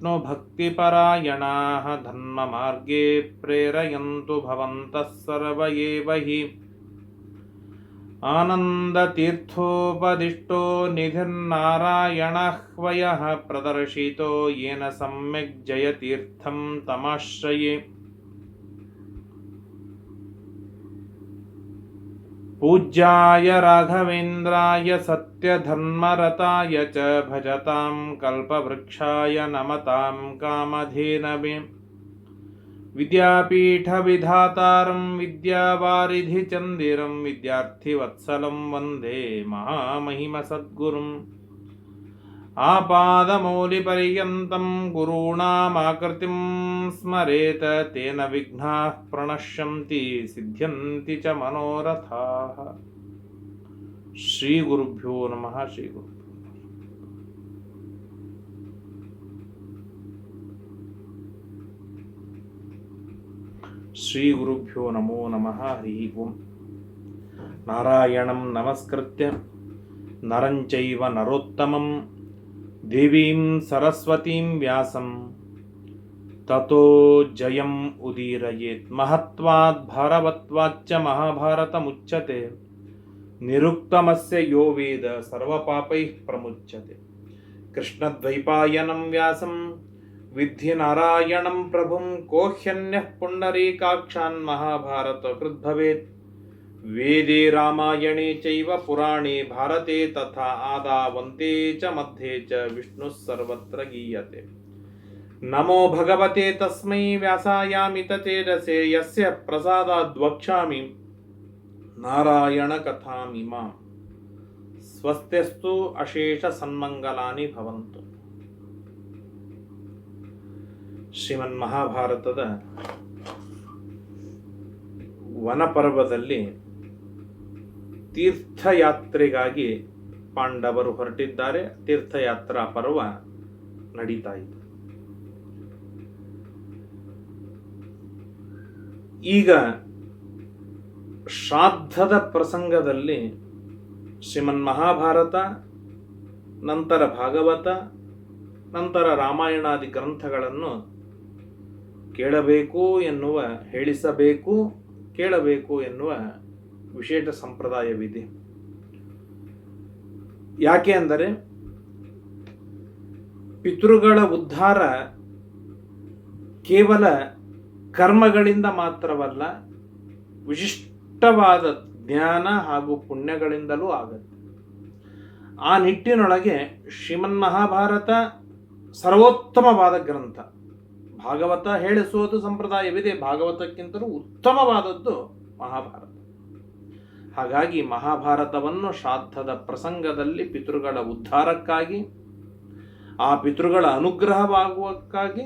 विष्णुभक्तिपरायणाः धर्ममार्गे प्रेरयन्तु भवन्तः सर्व एव हि आनन्दतीर्थोपदिष्टो निधिर्नारायणह्वयः प्रदर्शितो येन सम्यक् जयतीर्थं तमाश्रये पूज्याय राघवेन्द्राय सत्यधर्मरताय च भजतां कल्पवृक्षाय नमतां कामधेनवे। विद्यापीठविधातारं विद्यावारिधिचन्दिरं विद्यार्थिवत्सलं वंदे महामहिमसद्गुरुम्। आपादमौलिपर्यन्तं गुरूणामाकृतिं स्मरेत तेन विघ्नाः प्रणश्यन्ति सिद्ध्यन्ति च मनोरथाः श्रीगुरुभ्यो नमः श्रीगुरु श्रीगुरुभ्यो नमो नमः हरिः ओम् नारायणं नमस्कृत्य नरं चैव नरोत्तमं देवीं सरस्वतीं व्यासं, ततो जयम् उदीरयेत्। महत्वात् भारवत्वाच्च महाभारतमुच्यते। निरुक्तमस्य यो वेद सर्वपापैः प्रमुच्यते। कृष्णद्वैपायनं व्यासं विद्धि नारायणं प्रभुं, कोह्यन्यः पुण्डरीकाक्षान् महाभारतकृद्भवेत् वेदे रामायणे चैव पुराणे भारते तथा आदावन्ते च मध्ये च विष्णुः सर्वत्र गीयते नमो भगवते तस्मै व्यासायामिततेजसे यस्य प्रसादाद्वक्ष्यामि नारायणकथामिमां स्वस्त्यस्तु ಅಶೇಷಸನ್ಮಂಗಲಾನಿ ಭವಂತು ಶ್ರೀಮನ್ಮಹಾಭಾರತದ ವನಪರ್ವದಲ್ಲಿ ತೀರ್ಥಯಾತ್ರೆಗಾಗಿ ಪಾಂಡವರು ಹೊರಟಿದ್ದಾರೆ. ತೀರ್ಥಯಾತ್ರಾ ಪರ್ವ ನಡೀತಾ ಇದೆ. ಈಗ ಶ್ರಾದ್ದದ ಪ್ರಸಂಗದಲ್ಲಿ ಶ್ರೀಮನ್ ಮಹಾಭಾರತ, ನಂತರ ಭಾಗವತ, ನಂತರ ರಾಮಾಯಣಾದಿ ಗ್ರಂಥಗಳನ್ನು ಕೇಳಬೇಕು ಎನ್ನುವ, ಹೇಳಿಸಬೇಕು, ಕೇಳಬೇಕು ಎನ್ನುವ ವಿಶೇಷ ಸಂಪ್ರದಾಯವಿದೆ ಯಾಕೆ ಅಂದರೆ ಪಿತೃಗಳ ಉದ್ಧಾರ ಕೇವಲ ಕರ್ಮಗಳಿಂದ ಮಾತ್ರವಲ್ಲ, ವಿಶಿಷ್ಟವಾದ ಜ್ಞಾನ ಹಾಗೂ ಪುಣ್ಯಗಳಿಂದಲೂ ಆಗುತ್ತೆ. ಆ ನಿಟ್ಟಿನೊಳಗೆ ಶ್ರೀಮನ್ ಮಹಾಭಾರತ ಸರ್ವೋತ್ತಮವಾದ ಗ್ರಂಥ. ಭಾಗವತ ಹೇಳಿಸುವುದು ಸಂಪ್ರದಾಯವಿದೆ, ಭಾಗವತಕ್ಕಿಂತಲೂ ಉತ್ತಮವಾದದ್ದು ಮಹಾಭಾರತ. ಹಾಗಾಗಿ ಮಹಾಭಾರತವನ್ನು ಶ್ರಾದ್ದದ ಪ್ರಸಂಗದಲ್ಲಿ ಪಿತೃಗಳ ಉದ್ಧಾರಕ್ಕಾಗಿ, ಆ ಪಿತೃಗಳ ಅನುಗ್ರಹವಾಗುವಕ್ಕಾಗಿ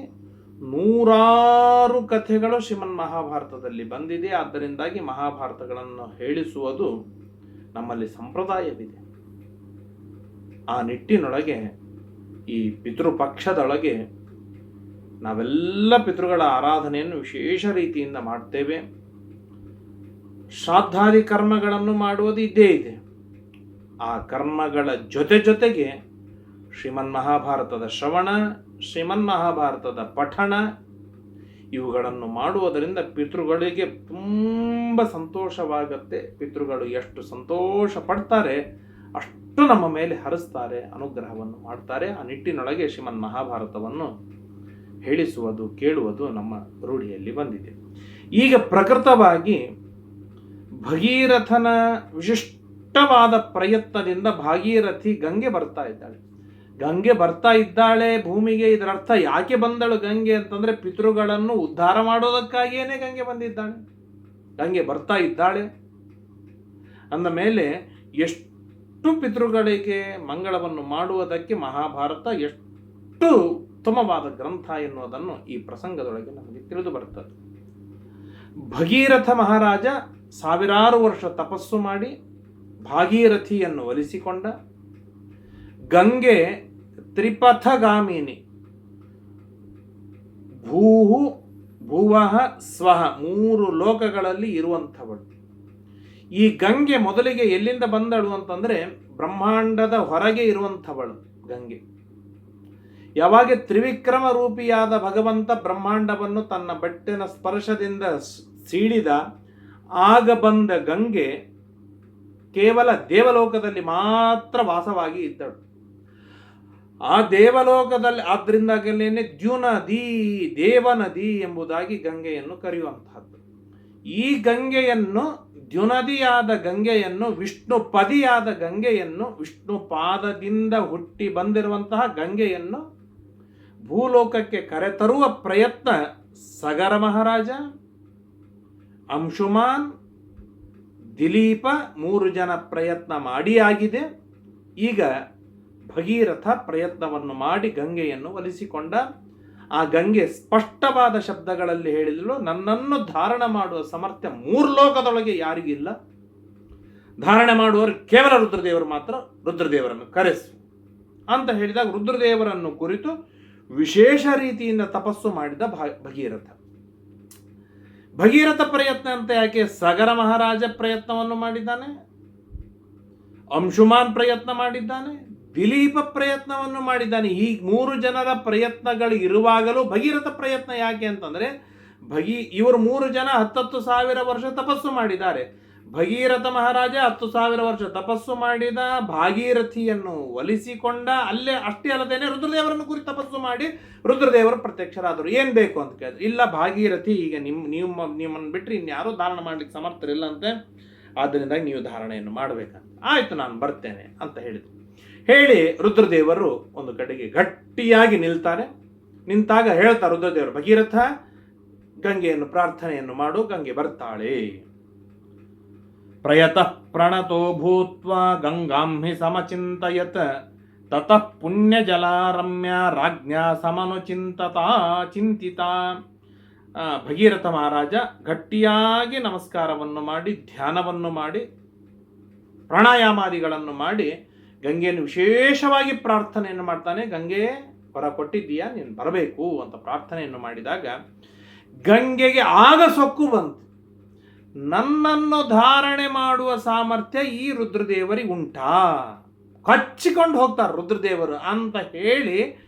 ನೂರಾರು ಕಥೆಗಳು ಶ್ರೀಮನ್ ಮಹಾಭಾರತದಲ್ಲಿ ಬಂದಿದೆ. ಆದ್ದರಿಂದಾಗಿ ಮಹಾಭಾರತಗಳನ್ನು ಹೇಳಿಸುವುದು ನಮ್ಮಲ್ಲಿ ಸಂಪ್ರದಾಯವಿದೆ. ಆ ನಿಟ್ಟಿನೊಳಗೆ ಈ ಪಿತೃಪಕ್ಷದೊಳಗೆ ನಾವೆಲ್ಲ ಪಿತೃಗಳ ಆರಾಧನೆಯನ್ನು ವಿಶೇಷ ರೀತಿಯಿಂದ ಮಾಡ್ತೇವೆ. ಶ್ರಾದ್ದಾದಿ ಕರ್ಮಗಳನ್ನು ಮಾಡುವುದು ಇದ್ದೇ ಇದೆ. ಆ ಕರ್ಮಗಳ ಜೊತೆ ಜೊತೆಗೆ ಶ್ರೀಮನ್ ಮಹಾಭಾರತದ ಶ್ರವಣ, ಶ್ರೀಮನ್ ಮಹಾಭಾರತದ ಪಠಣ, ಇವುಗಳನ್ನು ಮಾಡುವುದರಿಂದ ಪಿತೃಗಳಿಗೆ ತುಂಬ ಸಂತೋಷವಾಗತ್ತೆ. ಪಿತೃಗಳು ಎಷ್ಟು ಸಂತೋಷ ಪಡ್ತಾರೆ ಅಷ್ಟು ನಮ್ಮ ಮೇಲೆ ಹರಿಸ್ತಾರೆ ಅನುಗ್ರಹವನ್ನು ಮಾಡ್ತಾರೆ. ಆ ನಿಟ್ಟಿನೊಳಗೆ ಶ್ರೀಮನ್ ಮಹಾಭಾರತವನ್ನು ಹೇಳಿಸುವುದು, ಕೇಳುವುದು ನಮ್ಮ ರೂಢಿಯಲ್ಲಿ ಬಂದಿದೆ. ಈಗ ಪ್ರಕೃತವಾಗಿ ಭಗೀರಥನ ವಿಶಿಷ್ಟವಾದ ಪ್ರಯತ್ನದಿಂದ ಭಾಗೀರಥಿ ಗಂಗೆ ಬರ್ತಾ ಇದ್ದಾಳೆ. ಗಂಗೆ ಬರ್ತಾ ಇದ್ದಾಳೆ ಭೂಮಿಗೆ ಇದರ ಅರ್ಥ ಯಾಕೆ ಬಂದಳು ಗಂಗೆ ಅಂತಂದರೆ ಪಿತೃಗಳನ್ನು ಉದ್ಧಾರ ಮಾಡೋದಕ್ಕಾಗಿಯೇ ಗಂಗೆ ಬಂದಿದ್ದಾಳೆ. ಗಂಗೆ ಬರ್ತಾ ಇದ್ದಾಳೆ. ಅಂದ ಮೇಲೆ ಎಷ್ಟು ಪಿತೃಗಳಿಗೆ ಮಂಗಳವನ್ನು ಮಾಡುವುದಕ್ಕೆ ಮಹಾಭಾರತ ಎಷ್ಟು ಉತ್ತಮವಾದ ಗ್ರಂಥ ಎನ್ನುವುದನ್ನು ಈ ಪ್ರಸಂಗದೊಳಗೆ ನಮಗೆ ತಿಳಿದು ಬರ್ತದೆ. ಭಗೀರಥ ಮಹಾರಾಜ ಸಾವಿರಾರು ವರ್ಷ ತಪಸ್ಸು ಮಾಡಿ ಭಾಗೀರಥಿಯನ್ನು ಒಲಿಸಿಕೊಂಡ. ಗಂಗೆ ತ್ರಿಪಥಗಾಮಿನಿ. ಭೂಹು, ಭುವಹ, ಸ್ವಹ ಮೂರು ಲೋಕಗಳಲ್ಲಿ ಇರುವಂಥವಳು. ಈ ಗಂಗೆ ಮೊದಲಿಗೆ ಎಲ್ಲಿಂದ ಬಂದಳು ಅಂತಂದರೆ ಬ್ರಹ್ಮಾಂಡದ ಹೊರಗೆ ಇರುವಂಥವಳು ಗಂಗೆ. ಯಾವಾಗ ತ್ರಿವಿಕ್ರಮ ರೂಪಿಯಾದ ಭಗವಂತ ಬ್ರಹ್ಮಾಂಡವನ್ನು ತನ್ನ ಬೆಟ್ಟಿನ ಸ್ಪರ್ಶದಿಂದ ಸೀಳಿದ ಆಗ ಬಂದ ಗಂಗೆ ಕೇವಲ ದೇವಲೋಕದಲ್ಲಿ ಮಾತ್ರ ವಾಸವಾಗಿ ಇದ್ದಳು. ಆ ದೇವಲೋಕದಲ್ಲಿ ಆದ್ರಿಂದಾಗಲೇನೆ ದ್ಯುನದಿ ದೇವನದಿ ಎಂಬುದಾಗಿ ಗಂಗೆಯನ್ನು ಕರೆಯುವಂತಹದ್ದು. ಈ ಗಂಗೆಯನ್ನು ದ್ಯುನದಿಯಾದ ಗಂಗೆಯನ್ನು ವಿಷ್ಣು ಪದಿಯಾದ ಗಂಗೆಯನ್ನು ವಿಷ್ಣು ಪಾದದಿಂದ ಹುಟ್ಟಿ ಬಂದಿರುವಂತಹ ಗಂಗೆಯನ್ನು ಭೂಲೋಕಕ್ಕೆ ಕರೆತರುವ ಪ್ರಯತ್ನ ಸಗರ ಮಹಾರಾಜ ಅಂಶುಮಾನ್ ದಿಲೀಪ ಮೂರು ಜನ ಪ್ರಯತ್ನ ಮಾಡಿ ಆಗಿದೆ. ಈಗ ಭಗೀರಥ ಪ್ರಯತ್ನವನ್ನು ಮಾಡಿ ಗಂಗೆಯನ್ನು ಒಲಿಸಿಕೊಂಡ. ಆ ಗಂಗೆ ಸ್ಪಷ್ಟವಾದ ಶಬ್ದಗಳಲ್ಲಿ ಹೇಳಿದಳು, ನನ್ನನ್ನು ಧಾರಣ ಮಾಡುವ ಸಮರ್ಥ್ಯ ಮೂರು ಲೋಕದೊಳಗೆ ಯಾರಿಗಿಲ್ಲ ಧಾರಣೆ ಮಾಡುವವರು ಕೇವಲ ರುದ್ರದೇವರು ಮಾತ್ರ, ರುದ್ರದೇವರನ್ನು ಕರೆಸು. ಅಂತ ಹೇಳಿದಾಗ ರುದ್ರದೇವರನ್ನು ಕುರಿತು ವಿಶೇಷ ರೀತಿಯಿಂದ ತಪಸ್ಸು ಮಾಡಿದ ಭಾ- ಭಗೀರಥ. ಭಗೀರಥ ಪ್ರಯತ್ನ ಅಂತ ಯಾಕೆ ಸಗರ ಮಹಾರಾಜ ಪ್ರಯತ್ನವನ್ನು ಮಾಡಿದ್ದಾನೆ? ಅಂಶುಮಾನ್ ಪ್ರಯತ್ನ ಮಾಡಿದ್ದಾನೆ? ದಿಲೀಪ ಪ್ರಯತ್ನವನ್ನು ಮಾಡಿದ್ದಾನೆ. ಈ ಮೂರು ಜನರ ಪ್ರಯತ್ನಗಳು ಇರುವಾಗಲೂ ಭಗೀರಥ ಪ್ರಯತ್ನ ಯಾಕೆ ಅಂತಂದ್ರೆ, ಭಗಿ ಇವರು ಮೂರು ಜನ ಹತ್ತತ್ತು ಸಾವಿರ ವರ್ಷ ತಪಸ್ಸು ಮಾಡಿದ್ದಾರೆ. ಭಗೀರಥ ಮಹಾರಾಜ ಹತ್ತು ಸಾವಿರ ವರ್ಷ ತಪಸ್ಸು ಮಾಡಿದ ಭಾಗೀರಥಿಯನ್ನು ಒಲಿಸಿಕೊಂಡ ಅಲ್ಲೇ ಅಷ್ಟೇ ಅಲ್ಲದೇನೆ ರುದ್ರದೇವರನ್ನು ಕುರಿತು ತಪಸ್ಸು ಮಾಡಿ ರುದ್ರದೇವರು ಪ್ರತ್ಯಕ್ಷರಾದರು. ಏನು ಬೇಕು ಅಂತ ಕೇಳಿದ್ರು. ಇಲ್ಲ, ಭಾಗೀರಥಿ, ಈಗ ನಿಮ್ಮ ನಿಮ್ಮ ನಿಮ್ಮನ್ನು ಬಿಟ್ಟರೆ ಇನ್ಯಾರೂ ಧಾರಣ ಮಾಡ್ಲಿಕ್ಕೆ ಸಮರ್ಥರಿಲ್ಲಂತೆ. ಆದ್ದರಿಂದ ನೀವು ಧಾರಣೆಯನ್ನು ಮಾಡಬೇಕಂತ. ಆಯ್ತು, ನಾನು ಬರ್ತೇನೆ ಅಂತ ಹೇಳಿದ್ರು. ಹೇಳಿ ರುದ್ರದೇವರು ಒಂದು ಕಡೆಗೆ ಗಟ್ಟಿಯಾಗಿ ನಿಲ್ತಾರೆ. ನಿಂತಾಗ ಹೇಳ್ತಾರೆ ರುದ್ರದೇವರು, ಭಗೀರಥ, ಗಂಗೆಯನ್ನು ಪ್ರಾರ್ಥನೆಯನ್ನು ಮಾಡು, ಗಂಗೆ ಬರ್ತಾಳೆ. ಪ್ರಯತಃ ಪ್ರಣತೋ ಭೂತ್ವ ಗಂಗಾಂ ಹಿ ಸಮಚಿಂತಯತ್ ತತಃ ಪುಣ್ಯಜಲಾರಮ್ಯ ರಾಜ್ಞ ಸಮನುಚಿಂತತಾ ಚಿಂತಿತ ಭಗೀರಥ ಮಹಾರಾಜ ಗಟ್ಟಿಯಾಗಿ ನಮಸ್ಕಾರವನ್ನು ಮಾಡಿ, ಧ್ಯಾನವನ್ನು ಮಾಡಿ, ಪ್ರಾಣಾಯಾಮಾದಿಗಳನ್ನು ಮಾಡಿ, ಗಂಗೆಯನ್ನು ವಿಶೇಷವಾಗಿ ಪ್ರಾರ್ಥನೆಯನ್ನು ಮಾಡ್ತಾನೆ. ಗಂಗೆ ಹೊರ ಕೊಟ್ಟಿದ್ದೀಯಾ? ನೀನು ಬರಬೇಕು ಅಂತ ಪ್ರಾರ್ಥನೆಯನ್ನು ಮಾಡಿದಾಗ, ಗಂಗೆಗೆ ಆಗ ಸೊಕ್ಕು ಬಂತು. ನನ್ನನ್ನು ಧಾರಣೆ ಮಾಡುವ ಸಾಮರ್ಥ್ಯ ಈ ರುದ್ರದೇವರಿಗೆ ಉಂಟಾ ಕಚ್ಚಿಕೊಂಡು ಹೋಗ್ತಾರೆ ರುದ್ರದೇವರು ಅಂತ ಹೇಳಿ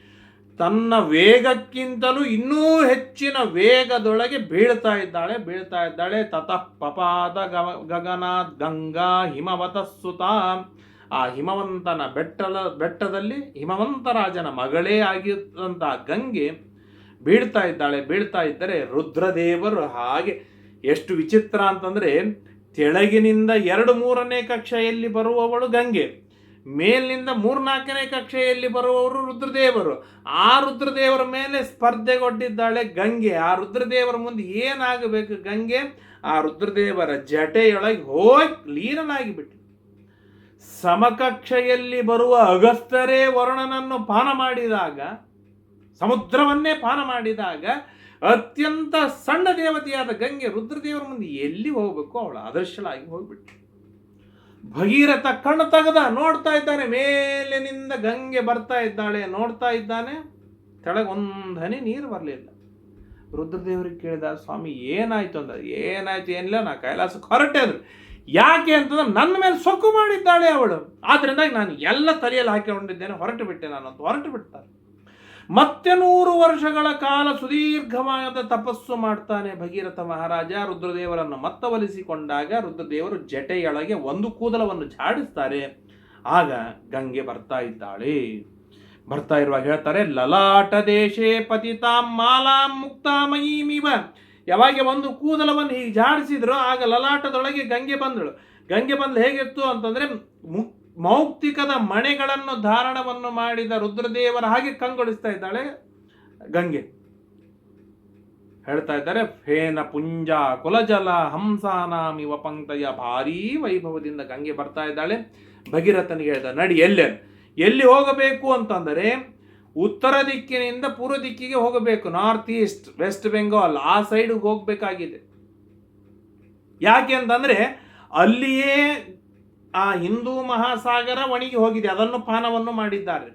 ತನ್ನ ವೇಗಕ್ಕಿಂತಲೂ ಇನ್ನೂ ಹೆಚ್ಚಿನ ವೇಗದೊಳಗೆ ಬೀಳ್ತಾ ಇದ್ದಾಳೆ ಬೀಳ್ತಾ ಇದ್ದಾಳೆ. ತತಃ ಪಪಾದ ಗವ- ಗಗನಾತ್ ಗಂಗಾ ಹಿಮವತ ಸುತ. ಆ ಹಿಮವಂತನ ಬೆಟ್ಟದ ಬೆಟ್ಟದಲ್ಲಿ ಹಿಮವಂತರಾಜನ ಮಗಳೇ ಆಗಿದ್ದಂಥ ಗಂಗೆ ಬೀಳ್ತಾ ಇದ್ದಾಳೆ. ಬೀಳ್ತಾ ಇದ್ದರೆ ರುದ್ರದೇವರು ಹಾಗೆ ಎಷ್ಟು ವಿಚಿತ್ರ ಅಂತಂದ್ರೆ ತೆಳಗಿನಿಂದ ಎರಡು ಮೂರನೇ ಕಕ್ಷೆಯಲ್ಲಿ ಬರುವವಳು ಗಂಗೆ, ಮೇಲಿನಿಂದ ಮೂರ್ನಾಲ್ಕನೇ ಕಕ್ಷೆಯಲ್ಲಿ ಬರುವವರು ರುದ್ರದೇವರು. ಆ ರುದ್ರದೇವರ ಮೇಲೆ ಸ್ಪರ್ಧೆಗೊಡ್ಡಿದ್ದಾಳೆ ಗಂಗೆ. ಆ ರುದ್ರದೇವರ ಮುಂದೆ ಏನಾಗಬೇಕು ಗಂಗೆ? ಆ ರುದ್ರದೇವರ ಜಟೆಯೊಳಗೆ ಹೋಗಿ ಲೀನನಾಗಿ ಬಿಟ್ಟು ಸಮಕಕ್ಷೆಯಲ್ಲಿ ಬರುವ ಅಗಸ್ತರೇ ವರುಣನನ್ನು ಪಾನ ಮಾಡಿದಾಗ, ಸಮುದ್ರವನ್ನೇ ಪಾನ ಮಾಡಿದಾಗ ಅತ್ಯಂತ ಸಣ್ಣ ದೇವತೆಯಾದ ಗಂಗೆ ರುದ್ರದೇವರ ಮುಂದೆ ಎಲ್ಲಿ ಹೋಗಬೇಕು? ಅವಳು ಅದೃಶ್ಯಳಾಗಿ ಹೋಗ್ಬಿಟ್ಟು ಭಗೀರಥ ಕಣ್ಣು ತೆಗೆದ ನೋಡ್ತಾ ಇದ್ದಾನೆ, ಮೇಲಿನಿಂದ ಗಂಗೆ ಬರ್ತಾ ಇದ್ದಾಳೆ, ನೋಡ್ತಾ ಇದ್ದಾನೆ. ಕೆಳಗೆ ಒಂದು ಹನಿ ನೀರು ಬರಲಿಲ್ಲ. ರುದ್ರದೇವರಿಗೆ ಕೇಳಿದ, ಸ್ವಾಮಿ, ಏನಾಯ್ತು ಅಂದ, ಏನಾಯ್ತು, ಏನಿಲ್ಲ, ನಾ ಕೈಲಾಸಕ್ಕೆ ಹೊರಟೆ ಅಂದ್ರು. ಯಾಕೆ ಅಂತಂದ್ರೆ ನನ್ನ ಮೇಲೆ ಸೊಕ್ಕು ಮಾಡಿದ್ದಾಳೆ ಅವಳು. ಆದ್ರಿಂದಾಗಿ ನಾನು ಎಲ್ಲ ತಲೆಯಲ್ಲಿ ಹಾಕಿಕೊಂಡಿದ್ದೇನೆ, ಹೊರಟು ಬಿಟ್ಟೆ ನಾನು ಅಂತ, ಹೊರಟು ಬಿಡ್ತಾರೆ. ಮತ್ತೆ ನೂರು ವರ್ಷಗಳ ಕಾಲ ಸುದೀರ್ಘವಾದ ತಪಸ್ಸು ಮಾಡ್ತಾನೆ ಭಗೀರಥ ಮಹಾರಾಜ. ರುದ್ರದೇವರನ್ನು ಮತ್ತವಲಿಸಿಕೊಂಡಾಗ ರುದ್ರದೇವರು ಜಟೆಯೊಳಗೆ ಒಂದು ಕೂದಲವನ್ನು ಝಾಡಿಸ್ತಾರೆ. ಆಗ ಗಂಗೆ ಬರ್ತಾ ಇದ್ದಾಳೆ. ಬರ್ತಾ ಇರುವಾಗ ಹೇಳ್ತಾರೆ, ಲಲಾಟ ದೇಶೇ ಪತಿತಾಂ ಮಾಲಾಂ ಮುಕ್ತಾಮಯೀಮಿವ ಯಾವಾಗ ಒಂದು ಕೂದಲವನ್ನು ಹೀಗೆ ಝಾಡಿಸಿದ್ರು ಆಗ ಲಲಾಟದೊಳಗೆ ಗಂಗೆ ಬಂದಳು. ಗಂಗೆ ಬಂದು ಹೇಗಿತ್ತು ಅಂತಂದ್ರೆ ಮುಕ್ ಮೌಕ್ತಿಕದ ಮಣೆಗಳನ್ನು ಧಾರಣವನ್ನು ಮಾಡಿದ ರುದ್ರದೇವರ ಹಾಗೆ ಕಂಗೊಳಿಸ್ತಾ ಇದ್ದಾಳೆ ಗಂಗೆ. ಹೇಳ್ತಾ ಇದ್ದಾರೆ, ಫೇನ ಪುಂಜ ಕುಲಜಲ ಹಂಸಾನಾಮಿವ ಪಂಕ್ತಯ ಭಾರೀ ವೈಭವದಿಂದ ಗಂಗೆ ಬರ್ತಾ ಇದ್ದಾಳೆ. ಭಗೀರಥನಿಗೆ ಹೇಳ್ದ, ನಡಿ ಎಲ್ಲೆ? ಎಲ್ಲಿ ಹೋಗಬೇಕು ಅಂತಂದರೆ ಉತ್ತರ ದಿಕ್ಕಿನಿಂದ ಪೂರ್ವ ದಿಕ್ಕಿಗೆ ಹೋಗಬೇಕು. ನಾರ್ತ್ ಈಸ್ಟ್, ವೆಸ್ಟ್ ಬೆಂಗಾಲ್ ಆ ಸೈಡ್ಗೆ ಹೋಗಬೇಕಾಗಿದೆ. ಯಾಕೆ ಅಂತಂದರೆ ಅಲ್ಲಿಯೇ ಆ ಹಿಂದೂ ಮಹಾಸಾಗರ ಒಣಗಿ ಹೋಗಿದೆ, ಅದನ್ನು ಪಾನವನ್ನು ಮಾಡಿದ್ದಾರೆ.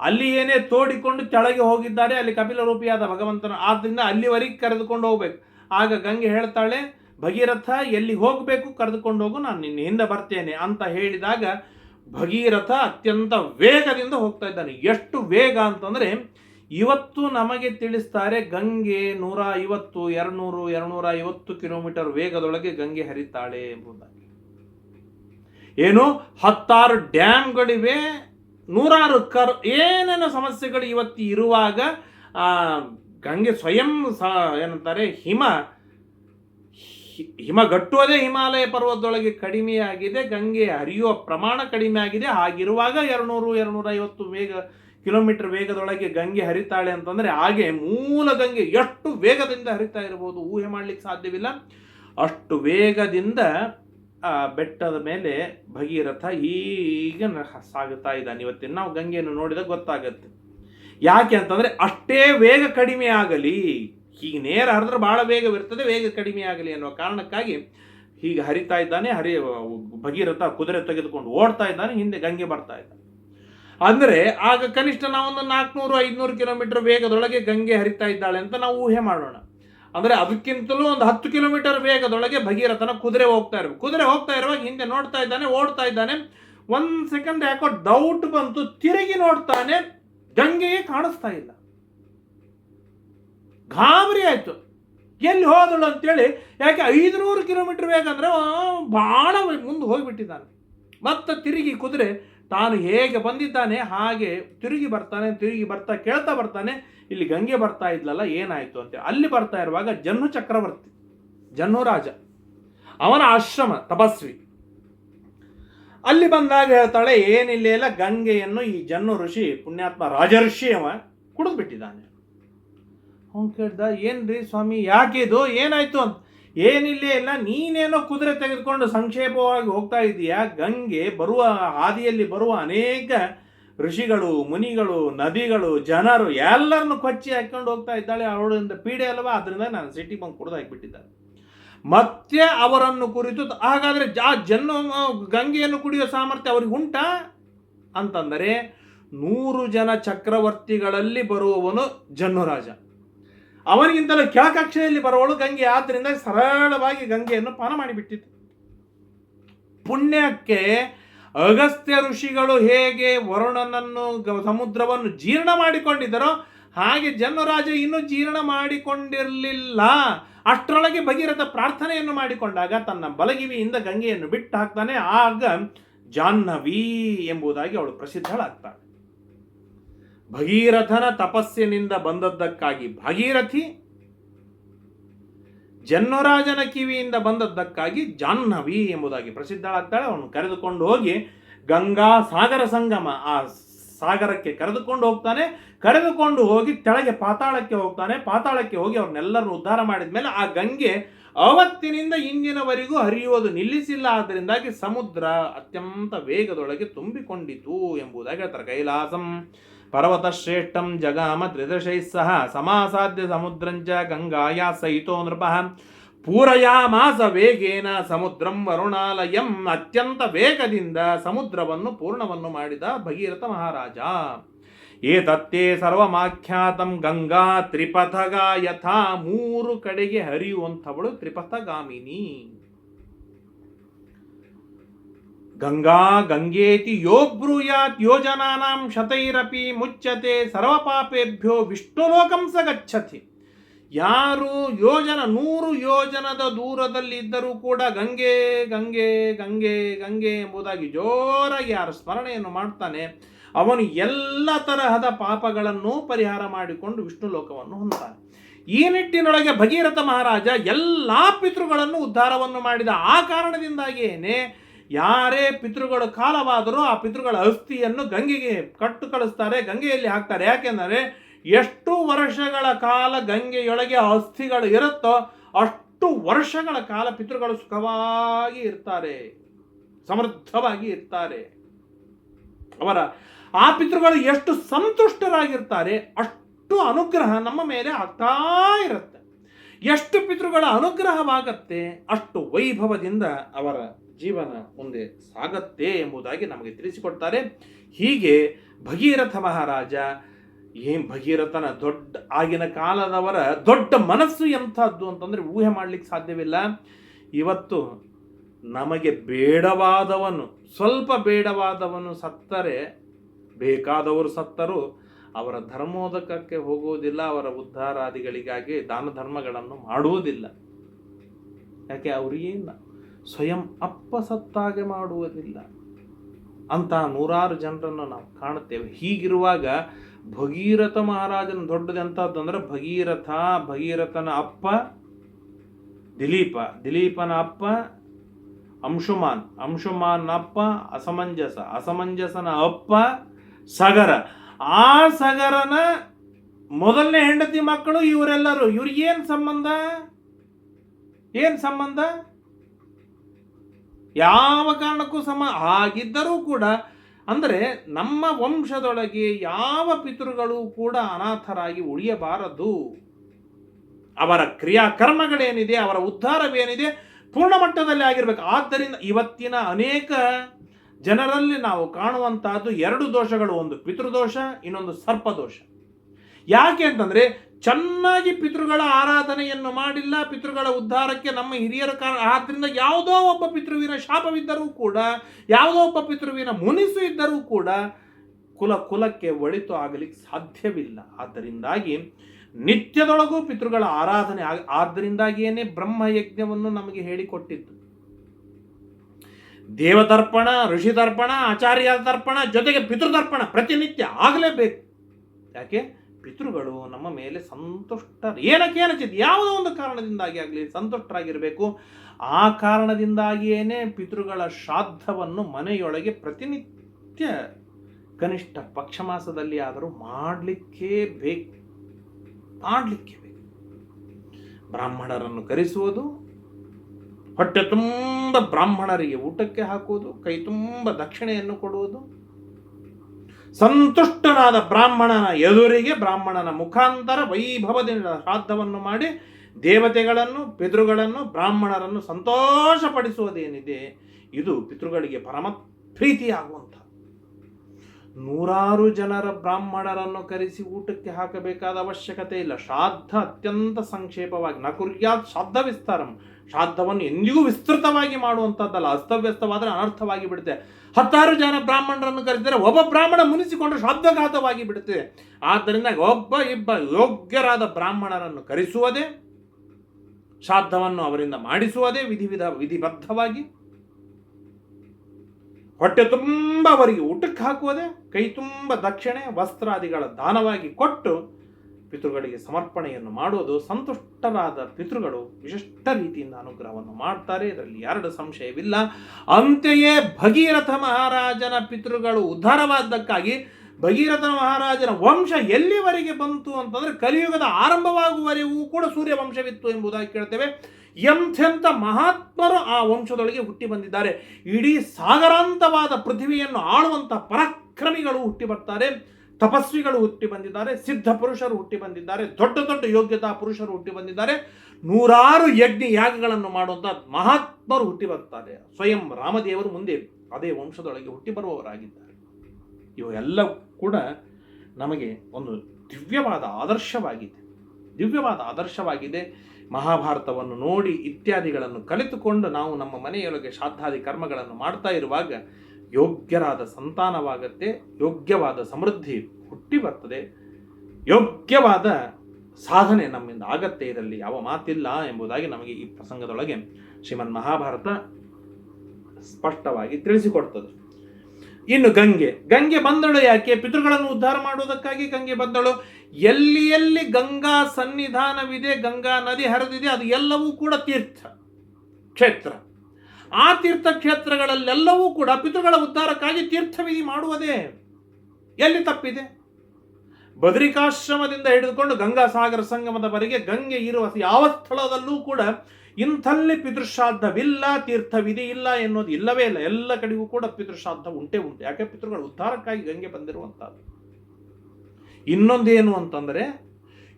ಅಲ್ಲಿ ಏನೇ ತೋಡಿಕೊಂಡು ಕೆಳಗೆ ಹೋಗಿದ್ದಾರೆ, ಅಲ್ಲಿ ಕಪಿಲ ರೂಪಿಯಾದ ಭಗವಂತನ ಆದ್ದರಿಂದ ಅಲ್ಲಿವರೆಗೆ ಕರೆದುಕೊಂಡು ಹೋಗ್ಬೇಕು. ಆಗ ಗಂಗೆ ಹೇಳ್ತಾಳೆ, ಭಗೀರಥ, ಎಲ್ಲಿ ಹೋಗಬೇಕು, ಕರೆದುಕೊಂಡು ಹೋಗು, ನಾನು ನಿನ್ನ ಹಿಂದೆ ಬರ್ತೇನೆ, ಅಂತ ಹೇಳಿದಾಗ ಭಗೀರಥ ಅತ್ಯಂತ ವೇಗದಿಂದ ಹೋಗ್ತಾ ಇದ್ದಾನೆ. ಎಷ್ಟು ವೇಗ ಅಂತಂದರೆ, ಇವತ್ತು ನಮಗೆ ತಿಳಿಸ್ತಾರೆ ಗಂಗೆ ನೂರ ಐವತ್ತು, ಎರಡ್ನೂರು, ಎರಡ್ನೂರ ಐವತ್ತು ಕಿಲೋಮೀಟರ್ ವೇಗದೊಳಗೆ ಗಂಗೆ ಹರಿತಾಳೆ ಎಂಬುದಾಗಿ. ಏನು? ಹತ್ತಾರು ಡ್ಯಾಮ್ಗಳಿವೆ, ನೂರಾರು ಕರ್, ಏನೇನೋ ಸಮಸ್ಯೆಗಳು ಇವತ್ತು ಇರುವಾಗ ಗಂಗೆ ಸ್ವಯಂ ಸ, ಏನಂತಾರೆ, ಹಿಮ ಹಿಮ ಹಿಮಗಟ್ಟುವುದೇ ಹಿಮಾಲಯ ಪರ್ವತದೊಳಗೆ ಕಡಿಮೆಯಾಗಿದೆ, ಗಂಗೆ ಹರಿಯುವ ಪ್ರಮಾಣ ಕಡಿಮೆ ಆಗಿದೆ ಹಾಗಿರುವಾಗ ಎರಡ್ನೂರು ಎರಡ್ನೂರ ಐವತ್ತು ವೇಗ ಕಿಲೋಮೀಟರ್ ವೇಗದೊಳಗೆ ಗಂಗೆ ಹರಿತಾಳೆ ಅಂತಂದರೆ ಹಾಗೆ ಮೂಲ ಗಂಗೆ ಎಷ್ಟು ವೇಗದಿಂದ ಹರಿತಾ ಇರಬಹುದು ಊಹೆ ಮಾಡಲಿಕ್ಕೆ ಸಾಧ್ಯವಿಲ್ಲ. ಅಷ್ಟು ವೇಗದಿಂದ ಆ ಬೆಟ್ಟದ ಮೇಲೆ ಭಗೀರಥ ಈಗ ಸಾಗುತ್ತಾ ಇದ್ದಾನೆ. ಇವತ್ತಿನ ನಾವು ಗಂಗೆಯನ್ನು ನೋಡಿದಾಗ ಗೊತ್ತಾಗತ್ತೆ. ಯಾಕೆ ಅಂತಂದ್ರೆ ಅಷ್ಟೇ ವೇಗ ಕಡಿಮೆ ಆಗಲಿ, ಹೀಗೆ ನೇರ ಹರಿದ್ರೆ ಬಹಳ ವೇಗವಿರ್ತದೆ, ವೇಗ ಕಡಿಮೆ ಆಗಲಿ ಅನ್ನೋ ಕಾರಣಕ್ಕಾಗಿ ಹೀಗೆ ಹರಿತಾ ಇದ್ದಾನೆ, ಹರಿ ಭಗೀರಥ ಕುದುರೆ ತೆಗೆದುಕೊಂಡು ಓಡ್ತಾ ಇದ್ದಾನೆ, ಹಿಂದೆ ಗಂಗೆ ಬರ್ತಾ ಇದ್ದಾನೆ. ಅಂದ್ರೆ ಆಗ ಕನಿಷ್ಠ ನಾವೊಂದು ನಾಲ್ಕುನೂರು, ಐದುನೂರು ಕಿಲೋಮೀಟರ್ ವೇಗದೊಳಗೆ ಗಂಗೆ ಹರಿತಾ ಇದ್ದಾಳೆ ಅಂತ ನಾವು ಊಹೆ ಮಾಡೋಣ. ಅಂದ್ರೆ ಅದಕ್ಕಿಂತಲೂ ಒಂದು ಹತ್ತು ಕಿಲೋಮೀಟರ್ ವೇಗದೊಳಗೆ ಭಗೀರಥನ ಕುದುರೆ ಹೋಗ್ತಾ ಇರಬೇಕು. ಕುದುರೆ ಹೋಗ್ತಾ ಇರುವಾಗ ಹಿಂದೆ ನೋಡ್ತಾ ಇದ್ದಾನೆ, ಓಡ್ತಾ ಇದ್ದಾನೆ. ಒಂದು ಸೆಕೆಂಡ್ ಯಾಕೋ ಡೌಟ್ ಬಂತು, ತಿರುಗಿ ನೋಡ್ತಾನೆ, ಗಂಗೆಯೇ ಕಾಣಿಸ್ತಾ ಇಲ್ಲ. ಗಾಬರಿ ಆಯಿತು. ಎಲ್ಲಿ ಹೋದಳು ಅಂತೇಳಿ, ಯಾಕೆ ಐದುನೂರು ಕಿಲೋಮೀಟರ್ ವೇಗ ಬಹಳ ಮುಂದೆ ಹೋಗಿಬಿಟ್ಟಿದ್ದಾನೆ. ಮತ್ತೆ ತಿರುಗಿ ಕುದುರೆ ತಾನು ಹೇಗೆ ಬಂದಿದ್ದಾನೆ, ಹಾಗೆ ತಿರುಗಿ ಬರ್ತಾನೆ, ತಿರುಗಿ ಬರ್ತಾ ಕೇಳ್ತಾ ಬರ್ತಾನೆ, ಇಲ್ಲಿ ಗಂಗೆ ಬರ್ತಾ ಇದ್ಲಲ್ಲ, ಏನಾಯಿತು ಅಂತ ಅಲ್ಲಿ ಬರ್ತಾ ಇರುವಾಗ ಜನ್ನು ಚಕ್ರವರ್ತಿ, ಜನ್ನು ರಾಜ, ಅವನ ಆಶ್ರಮ, ತಪಸ್ವಿ. ಅಲ್ಲಿ ಬಂದಾಗ ಹೇಳ್ತಾಳೆ, ಏನಿಲ್ಲ ಇಲ್ಲ, ಗಂಗೆಯನ್ನು ಈ ಜನ್ನು ಋಷಿ, ಪುಣ್ಯಾತ್ಮ ರಾಜಋಷಿ ಅವ ಕುಡಿದ್ಬಿಟ್ಟಿದ್ದಾನೆ. ಅವನು ಕೇಳ್ದ, ಏನ್ರಿ ಸ್ವಾಮಿ, ಯಾಕೆ ಇದು? ಏನಾಯ್ತು ಅಂತ. ಏನಿಲ್ಲೇ ಇಲ್ಲ, ನೀನೇನೋ ಕುದುರೆ ತೆಗೆದುಕೊಂಡು ಸಂಕ್ಷೇಪವಾಗಿ ಹೋಗ್ತಾ ಇದೀಯಾ? ಗಂಗೆ ಬರುವ, ಹಾದಿಯಲ್ಲಿ ಬರುವ ಅನೇಕ ಋಷಿಗಳು, ಮುನಿಗಳು, ನದಿಗಳು, ಜನರು ಎಲ್ಲರನ್ನು ಕೊಚ್ಚಿ ಹಾಕ್ಕೊಂಡು ಹೋಗ್ತಾ ಇದ್ದಾಳೆ. ಅವಳಿಂದ ಪೀಡೆ ಅಲ್ವಾ? ಅದರಿಂದ ನಾನು ಸಿಟಿ ಬಂದು ಕುಡ್ದು ಹಾಕಿಬಿಟ್ಟಿದ್ದಾರೆ ಮತ್ತೆ ಅವರನ್ನು ಕುರಿತು, ಹಾಗಾದರೆ ಜಾ ಜನ್ನು ಗಂಗೆಯನ್ನು ಕುಡಿಯೋ ಸಾಮರ್ಥ್ಯ ಅವ್ರಿಗೆ ಉಂಟಾ? ಅಂತಂದರೆ, ನೂರು ಜನ ಚಕ್ರವರ್ತಿಗಳಲ್ಲಿ ಬರುವವನು ಜನ್ನುರಾಜ ಅವನಿಗಿಂತಲೂ ಕೆಳಕಕ್ಷೆಯಲ್ಲಿ ಬರುವವಳು ಗಂಗೆ. ಆದ್ದರಿಂದ ಸರಳವಾಗಿ ಗಂಗೆಯನ್ನು ಪಾನ ಮಾಡಿಬಿಟ್ಟಿತ್ತು ಪುಣ್ಯಕ್ಕೆ ಅಗಸ್ತ್ಯ ಋಷಿಗಳು ಹೇಗೆ ವರುಣನನ್ನು ಸಮುದ್ರವನ್ನು ಜೀರ್ಣ ಮಾಡಿಕೊಂಡಿದ್ದರೋ ಹಾಗೆ ಜನ್ಮರಾಜ ಇನ್ನೂ ಜೀರ್ಣ ಮಾಡಿಕೊಂಡಿರಲಿಲ್ಲ. ಅಷ್ಟರೊಳಗೆ ಭಗೀರಥ ಪ್ರಾರ್ಥನೆಯನ್ನು ಮಾಡಿಕೊಂಡಾಗ ತನ್ನ ಬಲಗಿವಿಯಿಂದ ಗಂಗೆಯನ್ನು ಬಿಟ್ಟು ಹಾಕ್ತಾನೆ. ಆಗ ಜಾಹ್ನವಿ ಎಂಬುದಾಗಿ ಅವಳು ಪ್ರಸಿದ್ಧಳಾಗ್ತಾಳೆ. ಭಗೀರಥನ ತಪಸ್ಸಿನಿಂದ ಬಂದದ್ದಕ್ಕಾಗಿ, ಭಗೀರಥಿ ಜನ್ಮರಾಜನ ಕಿವಿಯಿಂದ ಬಂದದ್ದಕ್ಕಾಗಿ ಜಾಹ್ನವಿ ಎಂಬುದಾಗಿ ಪ್ರಸಿದ್ಧಳಾಗ್ತಾಳೆ. ಅವನು ಕರೆದುಕೊಂಡು ಹೋಗಿ ಗಂಗಾ ಸಾಗರ ಸಂಗಮ ಆ ಸಾಗರಕ್ಕೆ ಕರೆದುಕೊಂಡು ಹೋಗ್ತಾನೆ. ಕರೆದುಕೊಂಡು ಹೋಗಿ ಕೆಳಗೆ ಪಾತಾಳಕ್ಕೆ ಹೋಗ್ತಾನೆ. ಪಾತಾಳಕ್ಕೆ ಹೋಗಿ ಅವ್ರನ್ನೆಲ್ಲರನ್ನು ಉದ್ಧಾರ ಮಾಡಿದ ಮೇಲೆ ಆ ಗಂಗೆ ಅವತ್ತಿನಿಂದ ಇಂದಿನವರೆಗೂ ಹರಿಯುವುದು ನಿಲ್ಲಿಸಿಲ್ಲ. ಆದ್ದರಿಂದಾಗಿ ಸಮುದ್ರ ಅತ್ಯಂತ ವೇಗದೊಳಗೆ ತುಂಬಿಕೊಂಡಿತು ಎಂಬುದಾಗಿ ಹೇಳ್ತಾರೆ ಕೈಲಾಸಂ. ಪರ್ವತ ಶ್ರೇಷ್ಠಂ ಜಗಾಮ ತ್ರಿದಶೈ ಸಹ ಸಮಾಸಾಧ್ಯ ಸಮುದ್ರಂಚ ಗಂಗಾಯ ಸಹಿತೋ ನೃಪ. ಪೂರಯಾಮಾಸ ವೇಗೇನ ಸಮುದ್ರಂ ವರುಣಾಲಯಂ ಅತ್ಯಂತ ವೇಗದಿಂದ ಸಮುದ್ರವನ್ನು ಪೂರ್ಣವನ್ನು ಮಾಡಿದ ಭಗೀರಥ ಮಹಾರಾಜ. ಏತತ್ತೇ ಸರ್ವಮಾಖ್ಯಾತಂ ಗಂಗಾ ತ್ರಿಪಥಗ ಯಥಾ ಮೂರು ಕಡೆಗೆ ಹರಿಯುವಂಥವಳು ತ್ರಿಪಥಗಾಮಿನಿ. ಗಂಗಾ ಗಂಗೇತಿ ಯೋ ಬ್ರೂಯಾತ್ ಯೋಜನಾನಾಂ ಶತೈರಪಿ ಮುಚ್ಚತೆ ಸರ್ವಪಾಪೇಭ್ಯೋ ವಿಷ್ಣುಲೋಕಂ ಸ ಗಚ್ಚತಿ. ಯಾರು ಯೋಜನ, ನೂರು ಯೋಜನದ ದೂರದಲ್ಲಿ ಇದ್ದರೂ ಕೂಡ ಗಂಗೆ ಗಂಗೆ ಗಂಗೆ ಗಂಗೆ ಎಂಬುದಾಗಿ ಜೋರಾಗಿ ಯಾರು ಸ್ಮರಣೆಯನ್ನು ಮಾಡ್ತಾನೆ, ಅವನು ಎಲ್ಲ ತರಹದ ಪಾಪಗಳನ್ನು ಪರಿಹಾರ ಮಾಡಿಕೊಂಡು ವಿಷ್ಣು ಲೋಕವನ್ನು ಹೊಂದ್ತಾನೆ. ಈ ನಿಟ್ಟಿನೊಳಗೆ ಭಗೀರಥ ಮಹಾರಾಜ ಎಲ್ಲ ಪಿತೃಗಳನ್ನು ಉದ್ಧಾರವನ್ನು ಮಾಡಿದ ಆ ಕಾರಣದಿಂದಾಗಿಯೇನೆ ಯಾರೇ ಪಿತೃಗಳು ಕಾಲವಾದರೂ ಆ ಪಿತೃಗಳ ಅಸ್ಥಿಯನ್ನು ಗಂಗೆಗೆ ಕಟ್ಟು ಕಳಿಸ್ತಾರೆ ಗಂಗೆಯಲ್ಲಿ ಹಾಕ್ತಾರೆ. ಯಾಕೆಂದರೆ ಎಷ್ಟು ವರ್ಷಗಳ ಕಾಲ ಗಂಗೆಯೊಳಗೆ ಅಸ್ಥಿಗಳು ಇರುತ್ತೋ ಅಷ್ಟು ವರ್ಷಗಳ ಕಾಲ ಪಿತೃಗಳು ಸುಖವಾಗಿ ಇರ್ತಾರೆ, ಸಮೃದ್ಧವಾಗಿ ಇರ್ತಾರೆ. ಅವರ ಆ ಪಿತೃಗಳು ಎಷ್ಟು ಸಂತುಷ್ಟರಾಗಿರ್ತಾರೆ, ಅಷ್ಟು ಅನುಗ್ರಹ ನಮ್ಮ ಮೇಲೆ ಆಗ್ತಾ ಇರುತ್ತೆ. ಎಷ್ಟು ಪಿತೃಗಳ ಅನುಗ್ರಹವಾಗತ್ತೆ, ಅಷ್ಟು ವೈಭವದಿಂದ ಅವರ ಜೀವನ ಮುಂದೆ ಸಾಗತ್ತೆ ಎಂಬುದಾಗಿ ನಮಗೆ ತಿಳಿಸಿಕೊಡ್ತಾರೆ. ಹೀಗೆ ಭಗೀರಥ ಮಹಾರಾಜ ಏನ್ ಭಗೀರಥನ ದೊಡ್ಡ ಆಗಿನ ಕಾಲದವರ ದೊಡ್ಡ ಮನಸ್ಸು ಎಂಥದ್ದು ಅಂತಂದರೆ ಊಹೆ ಮಾಡ್ಲಿಕ್ಕೆ ಸಾಧ್ಯವಿಲ್ಲ. ಇವತ್ತು ನಮಗೆ ಬೇಡವಾದವನು, ಸ್ವಲ್ಪ ಬೇಡವಾದವನು ಸತ್ತರೆ, ಬೇಕಾದವರು ಸತ್ತರೂ, ಅವರ ಧರ್ಮೋದಕಕ್ಕೆ ಹೋಗುವುದಿಲ್ಲ, ಅವರ ಉದ್ಧಾರಾದಿಗಳಿಗಾಗಿ ದಾನ ಧರ್ಮಗಳನ್ನು ಮಾಡುವುದಿಲ್ಲ. ಯಾಕೆ? ಅವರಿಗೇನು ಸ್ವಯಂ ಅಪ್ಪ ಸತ್ತಾಗೆ ಮಾಡುವುದಿಲ್ಲ. ಅಂತ ನೂರಾರು ಜನರನ್ನು ನಾವು ಕಾಣುತ್ತೇವೆ. ಹೀಗಿರುವಾಗ ಭಗೀರಥ ಮಹಾರಾಜನ ದೊಡ್ಡದು ಅಂದ್ರೆ ಭಗೀರಥ, ಭಗೀರಥನ ಅಪ್ಪ, ದಿಲೀಪ. ದಿಲೀಪನ ಅಪ್ಪ, ಅಂಶುಮಾನ್. ಅಂಶುಮಾನ್ ಅಪ್ಪ, ಅಸಮಂಜಸ. ಅಸಮಂಜಸನ ಅಪ್ಪ, ಸಗರ. ಆ ಸಗರನ ಮೊದಲನೇ ಹೆಂಡತಿ ಮಕ್ಕಳು ಇವರೆಲ್ಲರೂ. ಇವ್ರಿಗೇನು ಸಂಬಂಧ? ಏನು ಸಂಬಂಧ? ಯಾವ ಕಾರಣಕ್ಕೂ ಸಮ ಆಗಿದ್ದರೂ ಕೂಡ, ಅಂದರೆ ನಮ್ಮ ವಂಶದೊಳಗೆ ಯಾವ ಪಿತೃಗಳು ಕೂಡ ಅನಾಥರಾಗಿ ಉಳಿಯಬಾರದು. ಅವರ ಕ್ರಿಯಾಕರ್ಮಗಳೇನಿದೆ, ಅವರ ಉದ್ಧಾರವೇನಿದೆ, ಪೂರ್ಣ ಮಟ್ಟದಲ್ಲಿ ಆಗಿರಬೇಕು. ಆದ್ದರಿಂದ ಇವತ್ತಿನ ಅನೇಕ ಜನರಲ್ಲಿ ನಾವು ಕಾಣುವಂತಹದ್ದು ಎರಡು ದೋಷಗಳು. ಒಂದು ಪಿತೃದೋಷ, ಇನ್ನೊಂದು ಸರ್ಪದೋಷ. ಯಾಕೆ ಅಂತಂದ್ರೆ ಚೆನ್ನಾಗಿ ಪಿತೃಗಳ ಆರಾಧನೆಯನ್ನು ಮಾಡಿಲ್ಲ, ಪಿತೃಗಳ ಉದ್ಧಾರಕ್ಕೆ ನಮ್ಮ ಹಿರಿಯರ ಕಾರಣ. ಆದ್ದರಿಂದ ಯಾವುದೋ ಒಬ್ಬ ಪಿತೃವಿನ ಶಾಪವಿದ್ದರೂ ಕೂಡ, ಯಾವುದೋ ಒಬ್ಬ ಪಿತೃವಿನ ಮುನಿಸು ಇದ್ದರೂ ಕೂಡ ಕುಲ ಕುಲಕ್ಕೆ ಒಳಿತು ಆಗಲಿಕ್ಕೆ ಸಾಧ್ಯವಿಲ್ಲ. ಆದ್ದರಿಂದಾಗಿ ನಿತ್ಯದೊಳಗೂ ಪಿತೃಗಳ ಆರಾಧನೆ ಆಗ ಆದ್ದರಿಂದಾಗಿಯೇ ಬ್ರಹ್ಮಯಜ್ಞವನ್ನು ನಮಗೆ ಹೇಳಿಕೊಟ್ಟಿದ್ದು. ದೇವತರ್ಪಣ ಋಷಿ ತರ್ಪಣ ಆಚಾರ್ಯ ತರ್ಪಣ ಜೊತೆಗೆ ಪಿತೃತರ್ಪಣ ಪ್ರತಿನಿತ್ಯ ಆಗಲೇಬೇಕು. ಯಾಕೆ? ಪಿತೃಗಳು ನಮ್ಮ ಮೇಲೆ ಸಂತುಷ್ಟ ಏನಕ್ಕೇನಚಿತ್ ಯಾವುದೋ ಒಂದು ಕಾರಣದಿಂದಾಗಿ ಆಗಲಿ ಸಂತುಷ್ಟರಾಗಿರಬೇಕು. ಆ ಕಾರಣದಿಂದಾಗಿಯೇ ಪಿತೃಗಳ ಶ್ರಾದ್ದವನ್ನು ಮನೆಯೊಳಗೆ ಪ್ರತಿನಿತ್ಯ ಕನಿಷ್ಠ ಪಕ್ಷ ಮಾಸದಲ್ಲಿ ಆದರೂ ಮಾಡಲಿಕ್ಕೆ ಬೇಕು ಮಾಡಲಿಕ್ಕೆ ಬೇಕು. ಬ್ರಾಹ್ಮಣರನ್ನು ಕರೆಸುವುದು, ಹೊಟ್ಟೆ ತುಂಬ ಬ್ರಾಹ್ಮಣರಿಗೆ ಊಟಕ್ಕೆ ಹಾಕುವುದು, ಕೈ ತುಂಬ ದಕ್ಷಿಣೆಯನ್ನು ಕೊಡುವುದು ಸಂತುಷ್ಟನಾದ ಬ್ರಾಹ್ಮಣನ ಎದುರಿಗೆ ಬ್ರಾಹ್ಮಣನ ಮುಖಾಂತರ ವೈಭವದಿಂದ ಶ್ರಾದ್ದವನ್ನು ಮಾಡಿ ದೇವತೆಗಳನ್ನು, ಪಿತೃಗಳನ್ನು, ಬ್ರಾಹ್ಮಣರನ್ನು ಸಂತೋಷಪಡಿಸುವುದೇನಿದೆ, ಇದು ಪಿತೃಗಳಿಗೆ ಪರಮ ಪ್ರೀತಿಯಾಗುವಂಥ ನೂರಾರು ಜನರ ಬ್ರಾಹ್ಮಣರನ್ನು ಕರೆಸಿ ಊಟಕ್ಕೆ ಹಾಕಬೇಕಾದ ಅವಶ್ಯಕತೆ ಇಲ್ಲ. ಶ್ರಾದ್ದ ಅತ್ಯಂತ ಸಂಕ್ಷೇಪವಾಗಿ ನ ಕುರ್ಯಾತ್ ಶ್ರಾದ್ದ ವಿಸ್ತಾರಂ. ಶ್ರಾದ್ದವನ್ನು ಎಂದಿಗೂ ವಿಸ್ತೃತವಾಗಿ ಮಾಡುವಂಥದ್ದಲ್ಲ ಅಸ್ತವ್ಯಸ್ತವಾದರೆ ಅನರ್ಥವಾಗಿ ಬಿಡುತ್ತೆ. ಹತ್ತಾರು ಜನ ಬ್ರಾಹ್ಮಣರನ್ನು ಕರೆದರೆ ಒಬ್ಬ ಬ್ರಾಹ್ಮಣ ಮುನಿಸಿಕೊಂಡು ಶ್ರಾದ್ದಘಾತವಾಗಿ ಬಿಡುತ್ತೆ. ಆದ್ದರಿಂದ ಒಬ್ಬ ಇಬ್ಬ ಯೋಗ್ಯರಾದ ಬ್ರಾಹ್ಮಣರನ್ನು ಕರೆಸುವುದೇ, ಶ್ರಾದ್ದವನ್ನು ಅವರಿಂದ ಮಾಡಿಸುವುದೇ ವಿಧಿವಿಧ ವಿಧಿಬದ್ಧವಾಗಿ ಹೊಟ್ಟೆ ತುಂಬ ಅವರಿಗೆ ಊಟಕ್ಕೆ ಹಾಕುವುದೇ, ಕೈ ತುಂಬ ದಕ್ಷಿಣೆ, ವಸ್ತ್ರಾದಿಗಳ ದಾನವಾಗಿ ಕೊಟ್ಟು ಪಿತೃಗಳಿಗೆ ಸಮರ್ಪಣೆಯನ್ನು ಮಾಡುವುದು ಸಂತುಷ್ಟರಾದ ಪಿತೃಗಳು ವಿಶಿಷ್ಟ ರೀತಿಯಿಂದ ಅನುಗ್ರಹವನ್ನು ಮಾಡ್ತಾರೆ. ಇದರಲ್ಲಿ ಎರಡು ಸಂಶಯವಿಲ್ಲ. ಅಂತೆಯೇ ಭಗೀರಥ ಮಹಾರಾಜನ ಪಿತೃಗಳು ಉದ್ಧಾರವಾದ್ದಕ್ಕಾಗಿ ಭಗೀರಥ ಮಹಾರಾಜನ ವಂಶ ಎಲ್ಲಿವರೆಗೆ ಬಂತು ಅಂತಂದರೆ ಕಲಿಯುಗದ ಆರಂಭವಾಗುವವರೆಗೂ ಕೂಡ ಸೂರ್ಯ ವಂಶವಿತ್ತು ಎಂಬುದಾಗಿ ಕೇಳ್ತೇವೆ. ಎಂಥೆಂಥ ಮಹಾತ್ಮರು ಆ ವಂಶದೊಳಗೆ ಹುಟ್ಟಿ ಬಂದಿದ್ದಾರೆ. ಇಡೀ ಸಾಗರಾಂತವಾದ ಪೃಥ್ವಿಯನ್ನು ಆಳುವಂಥ ಪರಾಕ್ರಮಿಗಳು ಹುಟ್ಟಿ ಬರ್ತಾರೆ. ತಪಸ್ವಿಗಳು ಹುಟ್ಟಿ ಬಂದಿದ್ದಾರೆ. ಸಿದ್ಧ ಪುರುಷರು ಹುಟ್ಟಿ ಬಂದಿದ್ದಾರೆ. ದೊಡ್ಡ ದೊಡ್ಡ ಯೋಗ್ಯತಾ ಪುರುಷರು ಹುಟ್ಟಿ ಬಂದಿದ್ದಾರೆ. ನೂರಾರು ಯಜ್ಞ ಯಾಗಗಳನ್ನು ಮಾಡುವಂಥ ಮಹಾತ್ಮರು ಹುಟ್ಟಿ ಬರ್ತಾರೆ. ಸ್ವಯಂ ರಾಮದೇವರು ಮುಂದೆ ಅದೇ ವಂಶದೊಳಗೆ ಹುಟ್ಟಿ ಬರುವವರಾಗಿದ್ದಾರೆ. ಇವೆಲ್ಲ ಕೂಡ ನಮಗೆ ಒಂದು ದಿವ್ಯವಾದ ಆದರ್ಶವಾಗಿದೆ. ದಿವ್ಯವಾದ ಆದರ್ಶವಾಗಿದೆ. ಮಹಾಭಾರತವನ್ನು ನೋಡಿ ಇತ್ಯಾದಿಗಳನ್ನು ಕಲಿತುಕೊಂಡು ನಾವು ನಮ್ಮ ಮನೆಯೊಳಗೆ ಶ್ರಾದ್ದಾದಿ ಕರ್ಮಗಳನ್ನು ಮಾಡ್ತಾ ಇರುವಾಗ ಯೋಗ್ಯರಾದ ಸಂತಾನವಾಗತ್ತೆ, ಯೋಗ್ಯವಾದ ಸಮೃದ್ಧಿ ಹುಟ್ಟಿ ಬರ್ತದೆ, ಯೋಗ್ಯವಾದ ಸಾಧನೆ ನಮ್ಮಿಂದ ಆಗತ್ತೆ, ಇದರಲ್ಲಿ ಯಾವ ಮಾತಿಲ್ಲ ಎಂಬುದಾಗಿ ನಮಗೆ ಈ ಪ್ರಸಂಗದೊಳಗೆ ಶ್ರೀಮನ್ ಮಹಾಭಾರತ ಸ್ಪಷ್ಟವಾಗಿ ತಿಳಿಸಿಕೊಡ್ತದೆ. ಇನ್ನು ಗಂಗೆ ಗಂಗೆ ಬಂದಳು ಯಾಕೆ? ಪಿತೃಗಳನ್ನು ಉದ್ಧಾರ ಮಾಡುವುದಕ್ಕಾಗಿ ಗಂಗೆ ಬಂದಳು. ಎಲ್ಲಿ ಎಲ್ಲಿ ಗಂಗಾ ಸನ್ನಿಧಾನವಿದೆ, ಗಂಗಾ ನದಿ ಹರಿದಿದೆ, ಅದು ಎಲ್ಲವೂ ಕೂಡ ತೀರ್ಥ ಕ್ಷೇತ್ರ. ಆ ತೀರ್ಥ ಕ್ಷೇತ್ರಗಳಲ್ಲೆಲ್ಲವೂ ಕೂಡ ಪಿತೃಗಳ ಉದ್ಧಾರಕ್ಕಾಗಿ ತೀರ್ಥವಿಧಿ ಮಾಡುವುದೇ ಎಲ್ಲಿ ತಪ್ಪಿದೆ? ಬದರಿಕಾಶ್ರಮದಿಂದ ಹಿಡಿದುಕೊಂಡು ಗಂಗಾ ಸಾಗರ ಸಂಗಮದವರೆಗೆ ಗಂಗೆ ಇರುವ ಯಾವ ಸ್ಥಳದಲ್ಲೂ ಕೂಡ ಇಂಥಲ್ಲಿ ಪಿತೃಶ್ರಾದ್ದವಿಲ್ಲ, ತೀರ್ಥವಿಧಿ ಇಲ್ಲ ಎನ್ನುವುದು ಇಲ್ಲವೇ ಇಲ್ಲ. ಎಲ್ಲ ಕಡೆಗೂ ಕೂಡ ಪಿತೃಶ್ರಾದ್ದ ಉಂಟೇ ಉಂಟು. ಯಾಕೆ? ಪಿತೃಗಳು ಉದ್ಧಾರಕ್ಕಾಗಿ ಗಂಗೆ ಬಂದಿರುವಂತಹದ್ದು ಇನ್ನೊಂದೇನು ಅಂತಂದರೆ,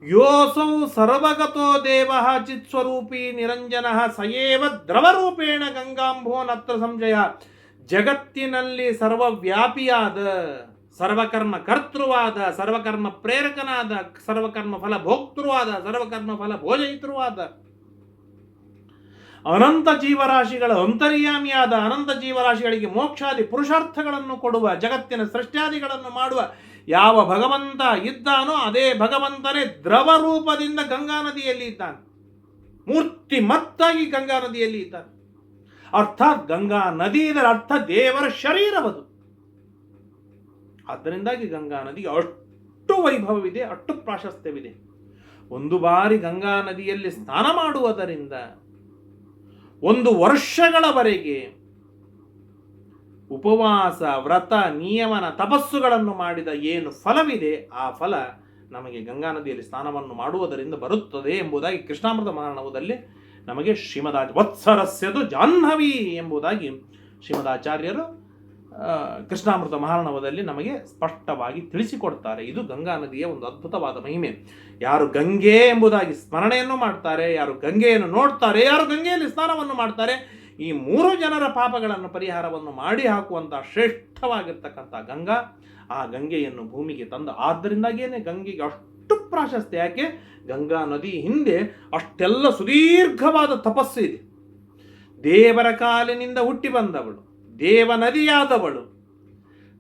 ಯೋಸೌ ಸರ್ವಗತೋ ದೇವ ಚಿತ್ಸ್ವರೂಪಿ ನಿರಂಜನ ಸಯೇವ ದ್ರವರೂಪೇಣ ಗಂಗಾಂಭೋ ನತ್ರ ಸಂಜಯ. ಜಗತ್ತಿನಲ್ಲಿ ಸರ್ವವ್ಯಾಪಿಯಾದ, ಸರ್ವಕರ್ಮ ಕರ್ತೃವಾದ, ಸರ್ವಕರ್ಮ ಪ್ರೇರಕನಾದ, ಸರ್ವಕರ್ಮ ಫಲ ಭೋಕ್ತೃವಾದ, ಸರ್ವಕರ್ಮ ಫಲ ಭೋಜಯಿತೃವಾದ. ಅನಂತ ಜೀವರಾಶಿಗಳ ಅಂತರ್ಯಾಮಿಯಾದ ಅನಂತ ಜೀವರಾಶಿಗಳಿಗೆ ಮೋಕ್ಷಾದಿ ಪುರುಷಾರ್ಥಗಳನ್ನು ಕೊಡುವ, ಜಗತ್ತಿನ ಸೃಷ್ಟ್ಯಾದಿಗಳನ್ನು ಮಾಡುವ ಯಾವ ಭಗವಂತ ಇದ್ದಾನೋ ಅದೇ ಭಗವಂತನೇ ದ್ರವ ರೂಪದಿಂದ ಗಂಗಾ ನದಿಯಲ್ಲಿ ಇದ್ದಾನೆ. ಮೂರ್ತಿ ಮತ್ತಾಗಿ ಗಂಗಾ ನದಿಯಲ್ಲಿ ಇದ್ದಾನೆ. ಅರ್ಥಾತ್ ಗಂಗಾ ನದಿ ಇದರ ಅರ್ಥ ದೇವರ ಶರೀರವದು. ಅದರಿಂದಾಗಿ ಗಂಗಾ ನದಿಗೆ ಅಷ್ಟು ವೈಭವವಿದೆ, ಅಷ್ಟು ಪ್ರಾಶಸ್ತ್ಯವಿದೆ. ಒಂದು ಬಾರಿ ಗಂಗಾ ನದಿಯಲ್ಲಿ ಸ್ನಾನ ಮಾಡುವುದರಿಂದ ಒಂದು ವರ್ಷಗಳವರೆಗೆ ಉಪವಾಸ, ವ್ರತ, ನಿಯಮನ, ತಪಸ್ಸುಗಳನ್ನು ಮಾಡಿದ ಏನು ಫಲವಿದೆ, ಆ ಫಲ ನಮಗೆ ಗಂಗಾ ನದಿಯಲ್ಲಿ ಸ್ನಾನವನ್ನು ಮಾಡುವುದರಿಂದ ಬರುತ್ತದೆ ಎಂಬುದಾಗಿ ಕೃಷ್ಣಾಮೃತ ಮಹಾರಣವದಲ್ಲಿ ನಮಗೆ ಶ್ರೀಮದಾಚ ವತ್ಸರಸ್ಯದು ಜಾಹ್ನವಿ ಎಂಬುದಾಗಿ ಶ್ರೀಮದಾಚಾರ್ಯರು ಕೃಷ್ಣಾಮೃತ ಮಹಾರಣವದಲ್ಲಿ ನಮಗೆ ಸ್ಪಷ್ಟವಾಗಿ ತಿಳಿಸಿಕೊಡ್ತಾರೆ. ಇದು ಗಂಗಾ ನದಿಯ ಒಂದು ಅದ್ಭುತವಾದ ಮಹಿಮೆ. ಯಾರು ಗಂಗೆ ಎಂಬುದಾಗಿ ಸ್ಮರಣೆಯನ್ನು ಮಾಡ್ತಾರೆ, ಯಾರು ಗಂಗೆಯನ್ನು ನೋಡ್ತಾರೆ, ಯಾರು ಗಂಗೆಯಲ್ಲಿ ಸ್ನಾನವನ್ನು ಮಾಡ್ತಾರೆ ಈ ಮೂರು ಜನರ ಪಾಪಗಳನ್ನು ಪರಿಹಾರವನ್ನು ಮಾಡಿ ಹಾಕುವಂಥ ಶ್ರೇಷ್ಠವಾಗಿರ್ತಕ್ಕಂಥ ಗಂಗಾ ಆ ಗಂಗೆಯನ್ನು ಭೂಮಿಗೆ ತಂದು, ಆದ್ದರಿಂದಾಗೇನೆ ಗಂಗೆಗೆ ಅಷ್ಟು ಪ್ರಾಶಸ್ತ್ಯ, ಯಾಕೆ? ಗಂಗಾ ನದಿ ಹಿಂದೆ ಅಷ್ಟೆಲ್ಲ ಸುದೀರ್ಘವಾದ ತಪಸ್ಸು ಇದೆ. ದೇವರ ಕಾಲಿನಿಂದ ಹುಟ್ಟಿ ಬಂದವಳು ದೇವ ನದಿಯಾದವಳು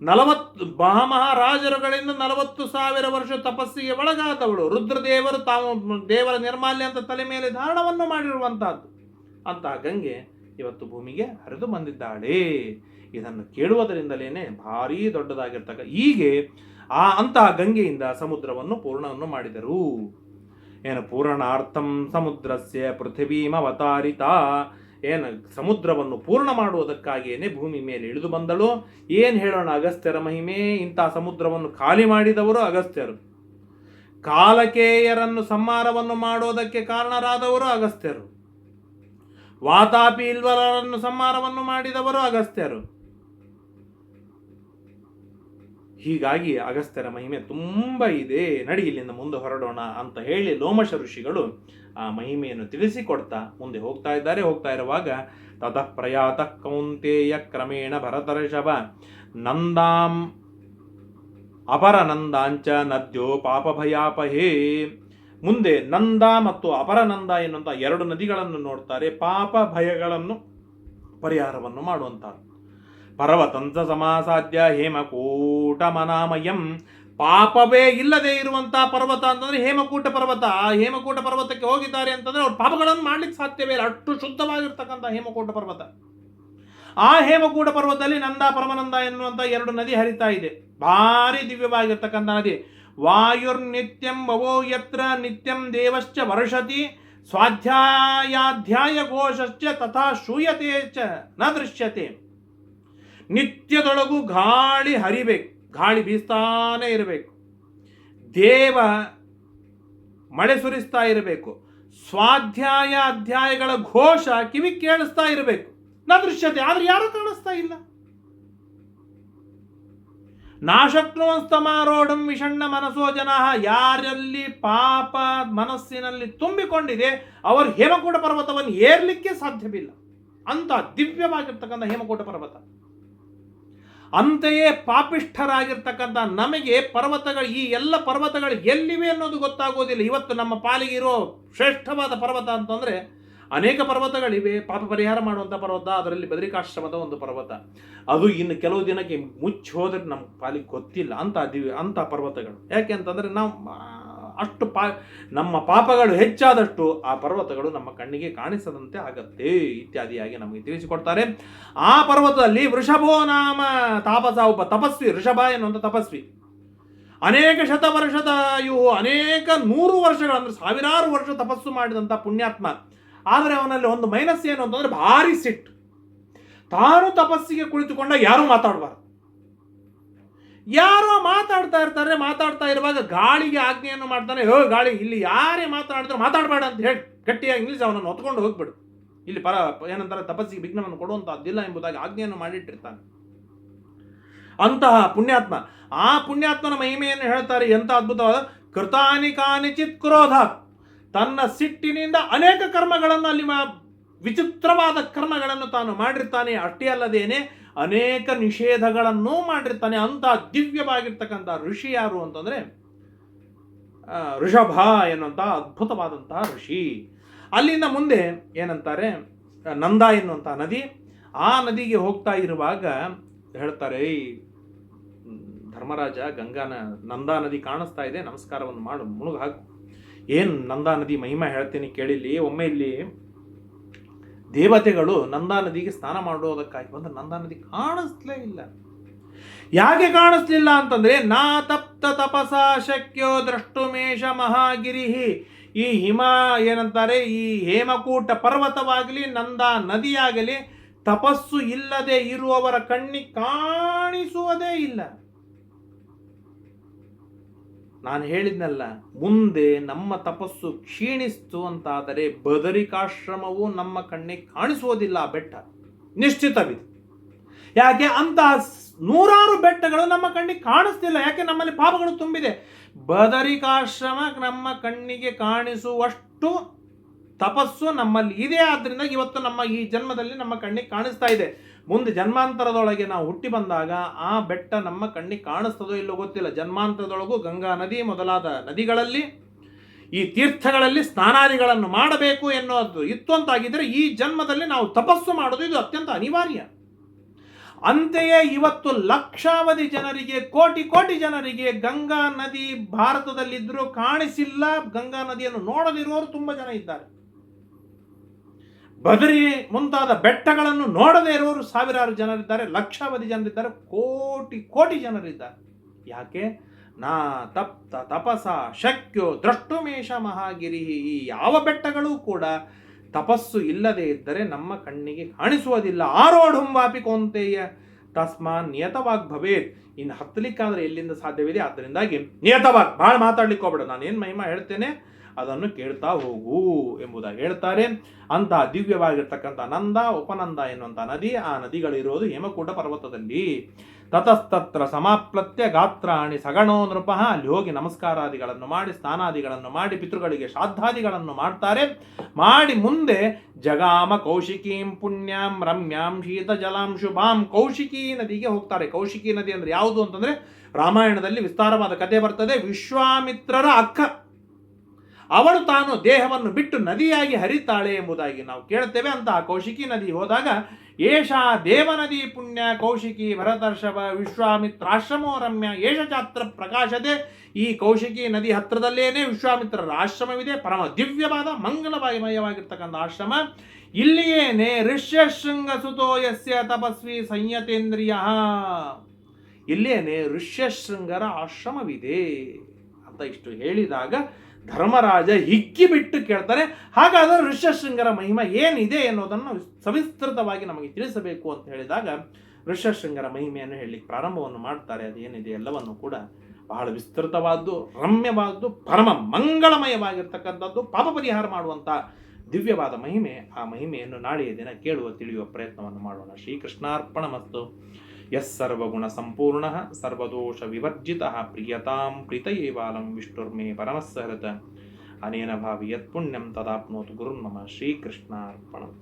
ನಲವತ್ತು, ಮಹಾಮಹಾರಾಜರುಗಳಿಂದ ನಲವತ್ತು ಸಾವಿರ ವರ್ಷ ತಪಸ್ಸಿಗೆ ಒಳಗಾದವಳು. ರುದ್ರದೇವರು ತಾವು ದೇವರ ನಿರ್ಮಾಲ್ಯ ಅಂತ ತಲೆ ಮೇಲೆ ಧಾರಣವನ್ನು ಮಾಡಿರುವಂತಹದ್ದು. ಅಂತಹ ಗಂಗೆ ಇವತ್ತು ಭೂಮಿಗೆ ಹರಿದು ಬಂದಿದ್ದಾಳೆ. ಇದನ್ನು ಕೇಳುವುದರಿಂದಲೇ ಭಾರೀ ದೊಡ್ಡದಾಗಿರ್ತಕ್ಕ, ಹೀಗೆ ಆ ಅಂತಹ ಗಂಗೆಯಿಂದ ಸಮುದ್ರವನ್ನು ಪೂರ್ಣವನ್ನು ಮಾಡಿದರು. ಏನು ಪೂರ್ಣಾರ್ಥಂ ಸಮುದ್ರಸ್ಯ ಪೃಥಿವೀಮವತಾರಿತ ಏನು ಸಮುದ್ರವನ್ನು ಪೂರ್ಣ ಮಾಡುವುದಕ್ಕಾಗಿಯೇ ಭೂಮಿ ಮೇಲೆ ಇಳಿದು ಬಂದಳು. ಏನು ಹೇಳೋಣ ಅಗಸ್ತ್ಯರ ಮಹಿಮೆ? ಇಂತಹ ಸಮುದ್ರವನ್ನು ಖಾಲಿ ಮಾಡಿದವರು ಅಗಸ್ತ್ಯರು. ಕಾಲಕೇಯರನ್ನು ಸಂಹಾರವನ್ನು ಮಾಡೋದಕ್ಕೆ ಕಾರಣರಾದವರು ಅಗಸ್ತ್ಯರು. ವಾತಾಪಿ ಇಲ್ವರನ್ನು ಸಂಹಾರವನ್ನು ಮಾಡಿದವರು ಅಗಸ್ತ್ಯರು. ಹೀಗಾಗಿ ಅಗಸ್ತ್ಯರ ಮಹಿಮೆ ತುಂಬ ಇದೆ. ನಡಿ ಇಲ್ಲಿಂದ ಮುಂದೆ ಹೊರಡೋಣ ಅಂತ ಹೇಳಿ ಲೋಮಶ ಋಷಿಗಳು ಆ ಮಹಿಮೆಯನ್ನು ತಿಳಿಸಿಕೊಡ್ತಾ ಮುಂದೆ ಹೋಗ್ತಾ ಇದ್ದಾರೆ. ಹೋಗ್ತಾ ಇರುವಾಗ ತತಃ ಪ್ರಯಾತ ಕೌಂತೇಯ ಕ್ರಮೇಣ ಭರತರ್ಷಭ ನಂದಾಂ ಅಪರನಂದಾಂಚ ನದ್ಯೋ ಪಾಪಭಯಾಪಹೇ ಮುಂದೆ ನಂದ ಮತ್ತು ಅಪರನಂದ ಎನ್ನುವಂಥ ಎರಡು ನದಿಗಳನ್ನು ನೋಡ್ತಾರೆ ಪಾಪ ಭಯಗಳನ್ನು ಪರಿಹಾರವನ್ನು ಮಾಡುವಂಥದ್ದು ಪರ್ವತಂತ ಸಮಾಸಾಧ್ಯ ಹೇಮಕೂಟ ಮನಾಮಯಂ. ಪಾಪವೇ ಇಲ್ಲದೆ ಇರುವಂತಹ ಪರ್ವತ ಅಂತಂದ್ರೆ ಹೇಮಕೂಟ ಪರ್ವತ. ಆ ಹೇಮಕೂಟ ಪರ್ವತಕ್ಕೆ ಹೋಗಿದ್ದಾರೆ ಅಂತಂದ್ರೆ ಅವ್ರು ಪಾಪಗಳನ್ನು ಮಾಡ್ಲಿಕ್ಕೆ ಸಾಧ್ಯವೇ ಇಲ್ಲ. ಅಷ್ಟು ಶುದ್ಧವಾಗಿರ್ತಕ್ಕಂಥ ಹೇಮಕೂಟ ಪರ್ವತ. ಆ ಹೇಮಕೂಟ ಪರ್ವತದಲ್ಲಿ ನಂದ, ಪರಮನಂದ ಎನ್ನುವಂಥ ಎರಡು ನದಿ ಹರಿತಾ ಇದೆ. ಭಾರಿ ದಿವ್ಯವಾಗಿರ್ತಕ್ಕಂಥ ನದಿ. ವಾಯುರ್ನಿತ್ಯಂ ಭವೋ ಯತ್ರ ನಿತ್ಯಂ ದೇವಶ್ಚ ವರ್ಷತಿ ಸ್ವಾಧ್ಯಾಯಾಧ್ಯಾಯ ಘೋಷಶ್ಚ ತಥಾ ಶೂಯತೆ ಚ, ನ ದೃಶ್ಯತೆ. ನಿತ್ಯದೊಳಗೂ ಗಾಳಿ ಹರಿಬೇಕು, ಗಾಳಿ ಬೀಸ್ತಾನೆ ಇರಬೇಕು. ದೇವ ಮಳೆ ಸುರಿಸ್ತಾ ಇರಬೇಕು ಸ್ವಾಧ್ಯಾಯ ಅಧ್ಯಾಯಗಳ ಘೋಷ ಕಿವಿ ಕೇಳಿಸ್ತಾ ಇರಬೇಕು, ನ ದೃಶ್ಯತೆ. ಆದರೆ ಯಾರು ಕಾಣಿಸ್ತಾ ಇಲ್ಲ? ನಾಶಕ್ನೋಸ್ತಮಾರೋಢಂ ವಿಷಣ್ಣ ಮನಸ್ಸೋ ಜನ ಯಾರಲ್ಲಿ ಪಾಪ ಮನಸ್ಸಿನಲ್ಲಿ ತುಂಬಿಕೊಂಡಿದೆ, ಅವರು ಹೇಮಕೂಟ ಪರ್ವತವನ್ನು ಏರ್ಲಿಕ್ಕೆ ಸಾಧ್ಯವಿಲ್ಲ. ಅಂತ ದಿವ್ಯವಾಗಿರ್ತಕ್ಕಂಥ ಹೇಮಕೂಟ ಪರ್ವತ. ಅಂತೆಯೇ ಪಾಪಿಷ್ಠರಾಗಿರ್ತಕ್ಕಂಥ ನಮಗೆ ಪರ್ವತಗಳು, ಈ ಎಲ್ಲ ಪರ್ವತಗಳು ಎಲ್ಲಿವೆ ಅನ್ನೋದು ಗೊತ್ತಾಗೋದಿಲ್ಲ. ಇವತ್ತು ನಮ್ಮ ಪಾಲಿಗೆ ಇರೋ ಶ್ರೇಷ್ಠವಾದ ಪರ್ವತ ಅಂತಂದರೆ ಅನೇಕ ಪರ್ವತಗಳಿವೆ. ಪಾಪ ಪರಿಹಾರ ಮಾಡುವಂಥ ಪರ್ವತ, ಅದರಲ್ಲಿ ಬದರಿಕಾಶ್ರಮದ ಒಂದು ಪರ್ವತ. ಅದು ಇನ್ನು ಕೆಲವು ದಿನಕ್ಕೆ ಮುಚ್ಚಿ ಹೋದರೆ ನಮ್ಮ ಪಾಲಿಗೆ ಗೊತ್ತಿಲ್ಲ ಅಂತ ದಿವ್ಯ ಅಂಥ ಪರ್ವತಗಳು. ಯಾಕೆ ಅಂತಂದರೆ ನಾವು ಅಷ್ಟು ಪಾ, ನಮ್ಮ ಪಾಪಗಳು ಹೆಚ್ಚಾದಷ್ಟು ಆ ಪರ್ವತಗಳು ನಮ್ಮ ಕಣ್ಣಿಗೆ ಕಾಣಿಸದಂತೆ ಆಗತ್ತೆ ಇತ್ಯಾದಿಯಾಗಿ ನಮಗೆ ತಿಳಿಸಿಕೊಡ್ತಾರೆ. ಆ ಪರ್ವತದಲ್ಲಿ ವೃಷಭೋ ನಾಮ ತಾಪಸ ಒಬ್ಬ ತಪಸ್ವಿ, ವೃಷಭ ಎನ್ನುವಂಥ ತಪಸ್ವಿ. ಅನೇಕ ಶತವರ್ಷದ ಇವು ಅನೇಕ ನೂರು ವರ್ಷಗಳು, ಅಂದ್ರೆ ಸಾವಿರಾರು ವರ್ಷ ತಪಸ್ಸು ಮಾಡಿದಂಥ ಪುಣ್ಯಾತ್ಮ. ಆದರೆ ಅವನಲ್ಲಿ ಒಂದು ಮೈನಸ್ ಏನು ಅಂತಂದ್ರೆ ಭಾರಿ ಸಿಟ್ಟು. ತಾನು ತಪಸ್ಸಿಗೆ ಕುಳಿತುಕೊಂಡ ಯಾರೂ ಮಾತಾಡಬಾರ್ದು. ಯಾರೋ ಮಾತಾಡ್ತಾ ಇರ್ತಾರೆ, ಮಾತಾಡ್ತಾ ಇರುವಾಗ ಗಾಳಿಗೆ ಆಜ್ಞೆಯನ್ನು ಮಾಡ್ತಾನೆ, ಹೋ ಗಾಳಿ, ಇಲ್ಲಿ ಯಾರೇ ಮಾತಾಡಿದ್ರೆ ಮಾತಾಡಬೇಡ ಅಂತ ಹೇಳಿ ಗಟ್ಟಿಯಾಗಿ ಇಂಗ್ಲೀಷ್ ಅವನನ್ನು ಹೊತ್ಕೊಂಡು ಹೋಗ್ಬಿಡು. ಇಲ್ಲಿ ಪರ, ಏನಂತಾರೆ, ತಪಸ್ಸಿಗೆ ವಿಘ್ನವನ್ನು ಕೊಡುವಂತಹದ್ದಿಲ್ಲ ಎಂಬುದಾಗಿ ಆಜ್ಞೆಯನ್ನು ಮಾಡಿಟ್ಟಿರ್ತಾನೆ. ಅಂತಹ ಪುಣ್ಯಾತ್ಮ. ಆ ಪುಣ್ಯಾತ್ಮನ ಮಹಿಮೆಯನ್ನು ಹೇಳ್ತಾರೆ ಎಂತ ಅದ್ಭುತವಾದ, ಕೃತಾನಿ ಕಾನಿಚಿತ್ ಕ್ರೋಧ. ತನ್ನ ಸಿಟ್ಟಿನಿಂದ ಅನೇಕ ಕರ್ಮಗಳನ್ನು ಅಲ್ಲಿ ವಿಚಿತ್ರವಾದ ಕರ್ಮಗಳನ್ನು ತಾನು ಮಾಡಿರ್ತಾನೆ. ಅಷ್ಟೇ ಅಲ್ಲದೇನೆ ಅನೇಕ ನಿಷೇಧಗಳನ್ನು ಮಾಡಿರ್ತಾನೆ. ಅಂತ ದಿವ್ಯವಾಗಿರ್ತಕ್ಕಂಥ ಋಷಿ ಯಾರು ಅಂತಂದ್ರೆ ಋಷಭ ಎನ್ನುವಂಥ ಅದ್ಭುತವಾದಂತಹ ಋಷಿ. ಅಲ್ಲಿಂದ ಮುಂದೆ ಏನಂತಾರೆ, ನಂದ ಎನ್ನುವಂಥ ನದಿ, ಆ ನದಿಗೆ ಹೋಗ್ತಾ ಇರುವಾಗ ಹೇಳ್ತಾರೆ ಈ ಧರ್ಮರಾಜ, ಗಂಗಾನ, ನಂದಾ ನದಿ ಕಾಣಿಸ್ತಾ ಇದೆ. ನಮಸ್ಕಾರವನ್ನು ಮಾಡು, ಮುಳುಗು ಹಾಕು. ಏನು ನಂದಾ ನದಿ ಮಹಿಮಾ ಹೇಳ್ತೀನಿ ಕೇಳಿಲ್ಲಿ, ಒಮ್ಮೆ ಇಲ್ಲಿ ದೇವತೆಗಳು ನಂದಾ ನದಿಗೆ ಸ್ನಾನ ಮಾಡೋದಕ್ಕಾಗಿ ಬಂದ್ರೆ ನಂದಾ ನದಿ ಕಾಣಿಸ್ಲೇ ಇಲ್ಲ. ಯಾಕೆ ಕಾಣಿಸ್ಲಿಲ್ಲ ಅಂತಂದ್ರೆ, ನಾ ತಪ್ತ ತಪಸ ಶಕ್ಯೋ ದ್ರಷ್ಟುಮೇಷ ಮಹಾಗಿರಿ. ಈ ಹಿಮ ಏನಂತಾರೆ, ಈ ಹೇಮಕೂಟ ಪರ್ವತವಾಗಲಿ, ನಂದಾ ನದಿಯಾಗಲಿ ತಪಸ್ಸು ಇಲ್ಲದೆ ಇರುವವರ ಕಣ್ಣಿ ಕಾಣಿಸುವುದೇ ಇಲ್ಲ. ನಾನು ಹೇಳಿದ್ನಲ್ಲ, ಮುಂದೆ ನಮ್ಮ ತಪಸ್ಸು ಕ್ಷೀಣಿಸ್ತು ಅಂತಾದರೆ ಬದರಿಕಾಶ್ರಮವು ನಮ್ಮ ಕಣ್ಣಿಗೆ ಕಾಣಿಸುವುದಿಲ್ಲ ಆ ಬೆಟ್ಟ. ನಿಶ್ಚಿತವಿದೆ. ಯಾಕೆ ಅಂತ ನೂರಾರು ಬೆಟ್ಟಗಳು ನಮ್ಮ ಕಣ್ಣಿಗೆ ಕಾಣಿಸ್ತಿಲ್ಲ. ಯಾಕೆ ನಮ್ಮಲ್ಲಿ ಪಾಪಗಳು ತುಂಬಿದೆ? ಬದರಿಕಾಶ್ರಮ ನಮ್ಮ ಕಣ್ಣಿಗೆ ಕಾಣಿಸುವಷ್ಟು ತಪಸ್ಸು ನಮ್ಮಲ್ಲಿ ಇದೆ. ಆದ್ರಿಂದ ಇವತ್ತು ನಮ್ಮ ಈ ಜನ್ಮದಲ್ಲಿ ನಮ್ಮ ಕಣ್ಣಿಗೆ ಕಾಣಿಸ್ತಾ ಇದೆ. ಮುಂದೆ ಜನ್ಮಾಂತರದೊಳಗೆ ನಾವು ಹುಟ್ಟಿ ಬಂದಾಗ ಆ ಬೆಟ್ಟ ನಮ್ಮ ಕಣ್ಣಿಗೆ ಕಾಣಿಸ್ತದೋ ಇಲ್ಲೋ ಗೊತ್ತಿಲ್ಲ. ಜನ್ಮಾಂತರದೊಳಗೂ ಗಂಗಾ ನದಿ ಮೊದಲಾದ ನದಿಗಳಲ್ಲಿ ಈ ತೀರ್ಥಗಳಲ್ಲಿ ಸ್ನಾನಾದಿಗಳನ್ನು ಮಾಡಬೇಕು ಎನ್ನುವುದು ಇತ್ತು ಅಂತಾಗಿದ್ದರೆ ಈ ಜನ್ಮದಲ್ಲಿ ನಾವು ತಪಸ್ಸು ಮಾಡೋದು ಇದು ಅತ್ಯಂತ ಅನಿವಾರ್ಯ. ಅಂತೆಯೇ ಇವತ್ತು ಲಕ್ಷಾವಧಿ ಜನರಿಗೆ, ಕೋಟಿ ಕೋಟಿ ಜನರಿಗೆ ಗಂಗಾ ನದಿ ಭಾರತದಲ್ಲಿದ್ದರೂ ಕಾಣಿಸಿಲ್ಲ. ಗಂಗಾ ನದಿಯನ್ನು ನೋಡದಿರುವವರು ತುಂಬ ಜನ ಇದ್ದಾರೆ. ಬದರಿ ಮುಂತಾದ ಬೆಟ್ಟಗಳನ್ನು ನೋಡದೇ ಇರುವವರು ಸಾವಿರಾರು ಜನರಿದ್ದಾರೆ, ಲಕ್ಷಾವಧಿ ಜನರಿದ್ದಾರೆ, ಕೋಟಿ ಕೋಟಿ ಜನರಿದ್ದಾರೆ. ಯಾಕೆ? ನಾ ತಪ್ತ ತಪಸ ಶಕ್ಯೋ ದ್ರಷ್ಟುಮೇಷ ಮಹಾಗಿರಿ. ಈ ಯಾವ ಬೆಟ್ಟಗಳೂ ಕೂಡ ತಪಸ್ಸು ಇಲ್ಲದೆ ಇದ್ದರೆ ನಮ್ಮ ಕಣ್ಣಿಗೆ ಕಾಣಿಸುವುದಿಲ್ಲ. ಆರೋಢುಂಬಾಪಿ ಕೊಂತೆಯ. ತಸ್ಮಾನ್ ನಿಯತವಾಗಿ ಭವೇತ್. ಇನ್ನು ಹತ್ತಲಿಕ್ಕಾದ್ರೆ ಎಲ್ಲಿಂದ ಸಾಧ್ಯವಿದೆ? ಆದ್ದರಿಂದಾಗಿ ನಿಯತವಾಗಿ. ಭಾಳ ಮಾತಾಡ್ಲಿಕ್ಕೆ ಹೋಗ್ಬೇಡ. ನಾನು ಏನು ಮಹಿಮಾ ಹೇಳ್ತೇನೆ? ಅದನ್ನು ಕೇಳ್ತಾ ಹೋಗು ಎಂಬುದಾಗಿ ಹೇಳ್ತಾರೆ. ಅಂತಹ ದಿವ್ಯವಾಗಿರ್ತಕ್ಕಂಥ ನಂದ, ಉಪನಂದ ಎನ್ನುವಂಥ ನದಿ, ಆ ನದಿಗಳಿರೋದು ಹೇಮಕೂಟ ಪರ್ವತದಲ್ಲಿ. ತತಸ್ತತ್ರ ಸಮಾಪ್ಲತ್ಯ ಗಾತ್ರಾಣಿ ಸಗಣೋ ನೃಪಃ. ಅಲ್ಲಿ ಹೋಗಿ ನಮಸ್ಕಾರಾದಿಗಳನ್ನು ಮಾಡಿ, ಸ್ನಾನಾದಿಗಳನ್ನು ಮಾಡಿ, ಪಿತೃಗಳಿಗೆ ಶ್ರಾದ್ದಾದಿಗಳನ್ನು ಮಾಡ್ತಾರೆ. ಮಾಡಿ ಮುಂದೆ ಜಗಾಮ ಕೌಶಿಕೀಂ ಪುಣ್ಯಾಂ ರಮ್ಯಾಂ ಶೀತ ಜಲಾಂ ಶುಭಾಂ ಕೌಶಿಕಿ ನದಿಗೆ ಹೋಗ್ತಾರೆ. ಕೌಶಿಕಿ ನದಿ ಅಂದ್ರೆ ಯಾವುದು ಅಂತಂದ್ರೆ ರಾಮಾಯಣದಲ್ಲಿ ವಿಸ್ತಾರವಾದ ಕಥೆ ಬರ್ತದೆ. ವಿಶ್ವಾಮಿತ್ರರ ಅಕ್ಕ. ಅವಳು ತಾನು ದೇಹವನ್ನು ಬಿಟ್ಟು ನದಿಯಾಗಿ ಹರಿತಾಳೆ ಎಂಬುದಾಗಿ ನಾವು ಕೇಳ್ತೇವೆ ಅಂತ ಆ ಕೌಶಿಕಿ ನದಿ ಹೋದಾಗ, ಏಷ ದೇವನದಿ ಪುಣ್ಯ ಕೌಶಿಕಿ ಭರತರ್ಷಭ ವಿಶ್ವಾಮಿತ್ರಾಶ್ರಮೋ ರಮ್ಯ ಏಷ ಚಾತ್ರ ಪ್ರಕಾಶತೆ, ಈ ಕೌಶಿಕಿ ನದಿ ಹತ್ರದಲ್ಲೇನೆ ವಿಶ್ವಾಮಿತ್ರರ ಆಶ್ರಮವಿದೆ, ಪರಮ ದಿವ್ಯವಾದ ಮಂಗಲಮಯವಾಗಿರ್ತಕ್ಕಂಥ ಆಶ್ರಮ. ಇಲ್ಲಿಯೇನೆ ಋಷ್ಯಶೃಂಗ ಸುತೋ ಯಸ್ಯ ತಪಸ್ವಿ ಸಂಯತೇಂದ್ರಿಯ. ಇಲ್ಲಿಯೇನೆ ಋಷ್ಯಶೃಂಗರ ಆಶ್ರಮವಿದೆ ಅಂತ ಇಷ್ಟು ಹೇಳಿದಾಗ ಧರ್ಮರಾಜ ಹಿಗ್ಗಿ ಬಿಟ್ಟು ಕೇಳ್ತಾರೆ. ಹಾಗಾದರೆ ಋಷ್ಯಶೃಂಗರ ಮಹಿಮೆ ಏನಿದೆ ಅನ್ನೋದನ್ನು ಸವಿಸ್ತೃತವಾಗಿ ನಮಗೆ ತಿಳಿಸಬೇಕು ಅಂತ ಹೇಳಿದಾಗ ಋಷ್ಯಶೃಂಗರ ಮಹಿಮೆಯನ್ನು ಹೇಳಲಿಕ್ಕೆ ಪ್ರಾರಂಭವನ್ನು ಮಾಡ್ತಾರೆ. ಅದು ಏನಿದೆ ಎಲ್ಲವನ್ನು ಕೂಡ ಬಹಳ ವಿಸ್ತೃತವಾದ್ದು, ರಮ್ಯವಾದ್ದು, ಪರಮ ಮಂಗಳಮಯವಾಗಿರ್ತಕ್ಕಂಥದ್ದು, ಪಾಪ ಪರಿಹಾರ ಮಾಡುವಂಥ ದಿವ್ಯವಾದ ಮಹಿಮೆ. ಆ ಮಹಿಮೆಯನ್ನು ನಾಳೆಯ ದಿನ ಕೇಳುವ, ತಿಳಿಯುವ ಪ್ರಯತ್ನವನ್ನು ಮಾಡೋಣ. ಶ್ರೀಕೃಷ್ಣಾರ್ಪಣ ಮತ್ತು எஸ் சர்வகுண சம்பூர்ண சர்வதோஷ விவர்ஜித பிரியதாம் கிருதயேவாலம் விஷ்ணுர்மே பரமஸ்ஸரத அனேன பாவி யத் புண்ணியம் ததாப்னோது குருன் மம ஸ்ரீகிருஷ்ணார்ப்பணம்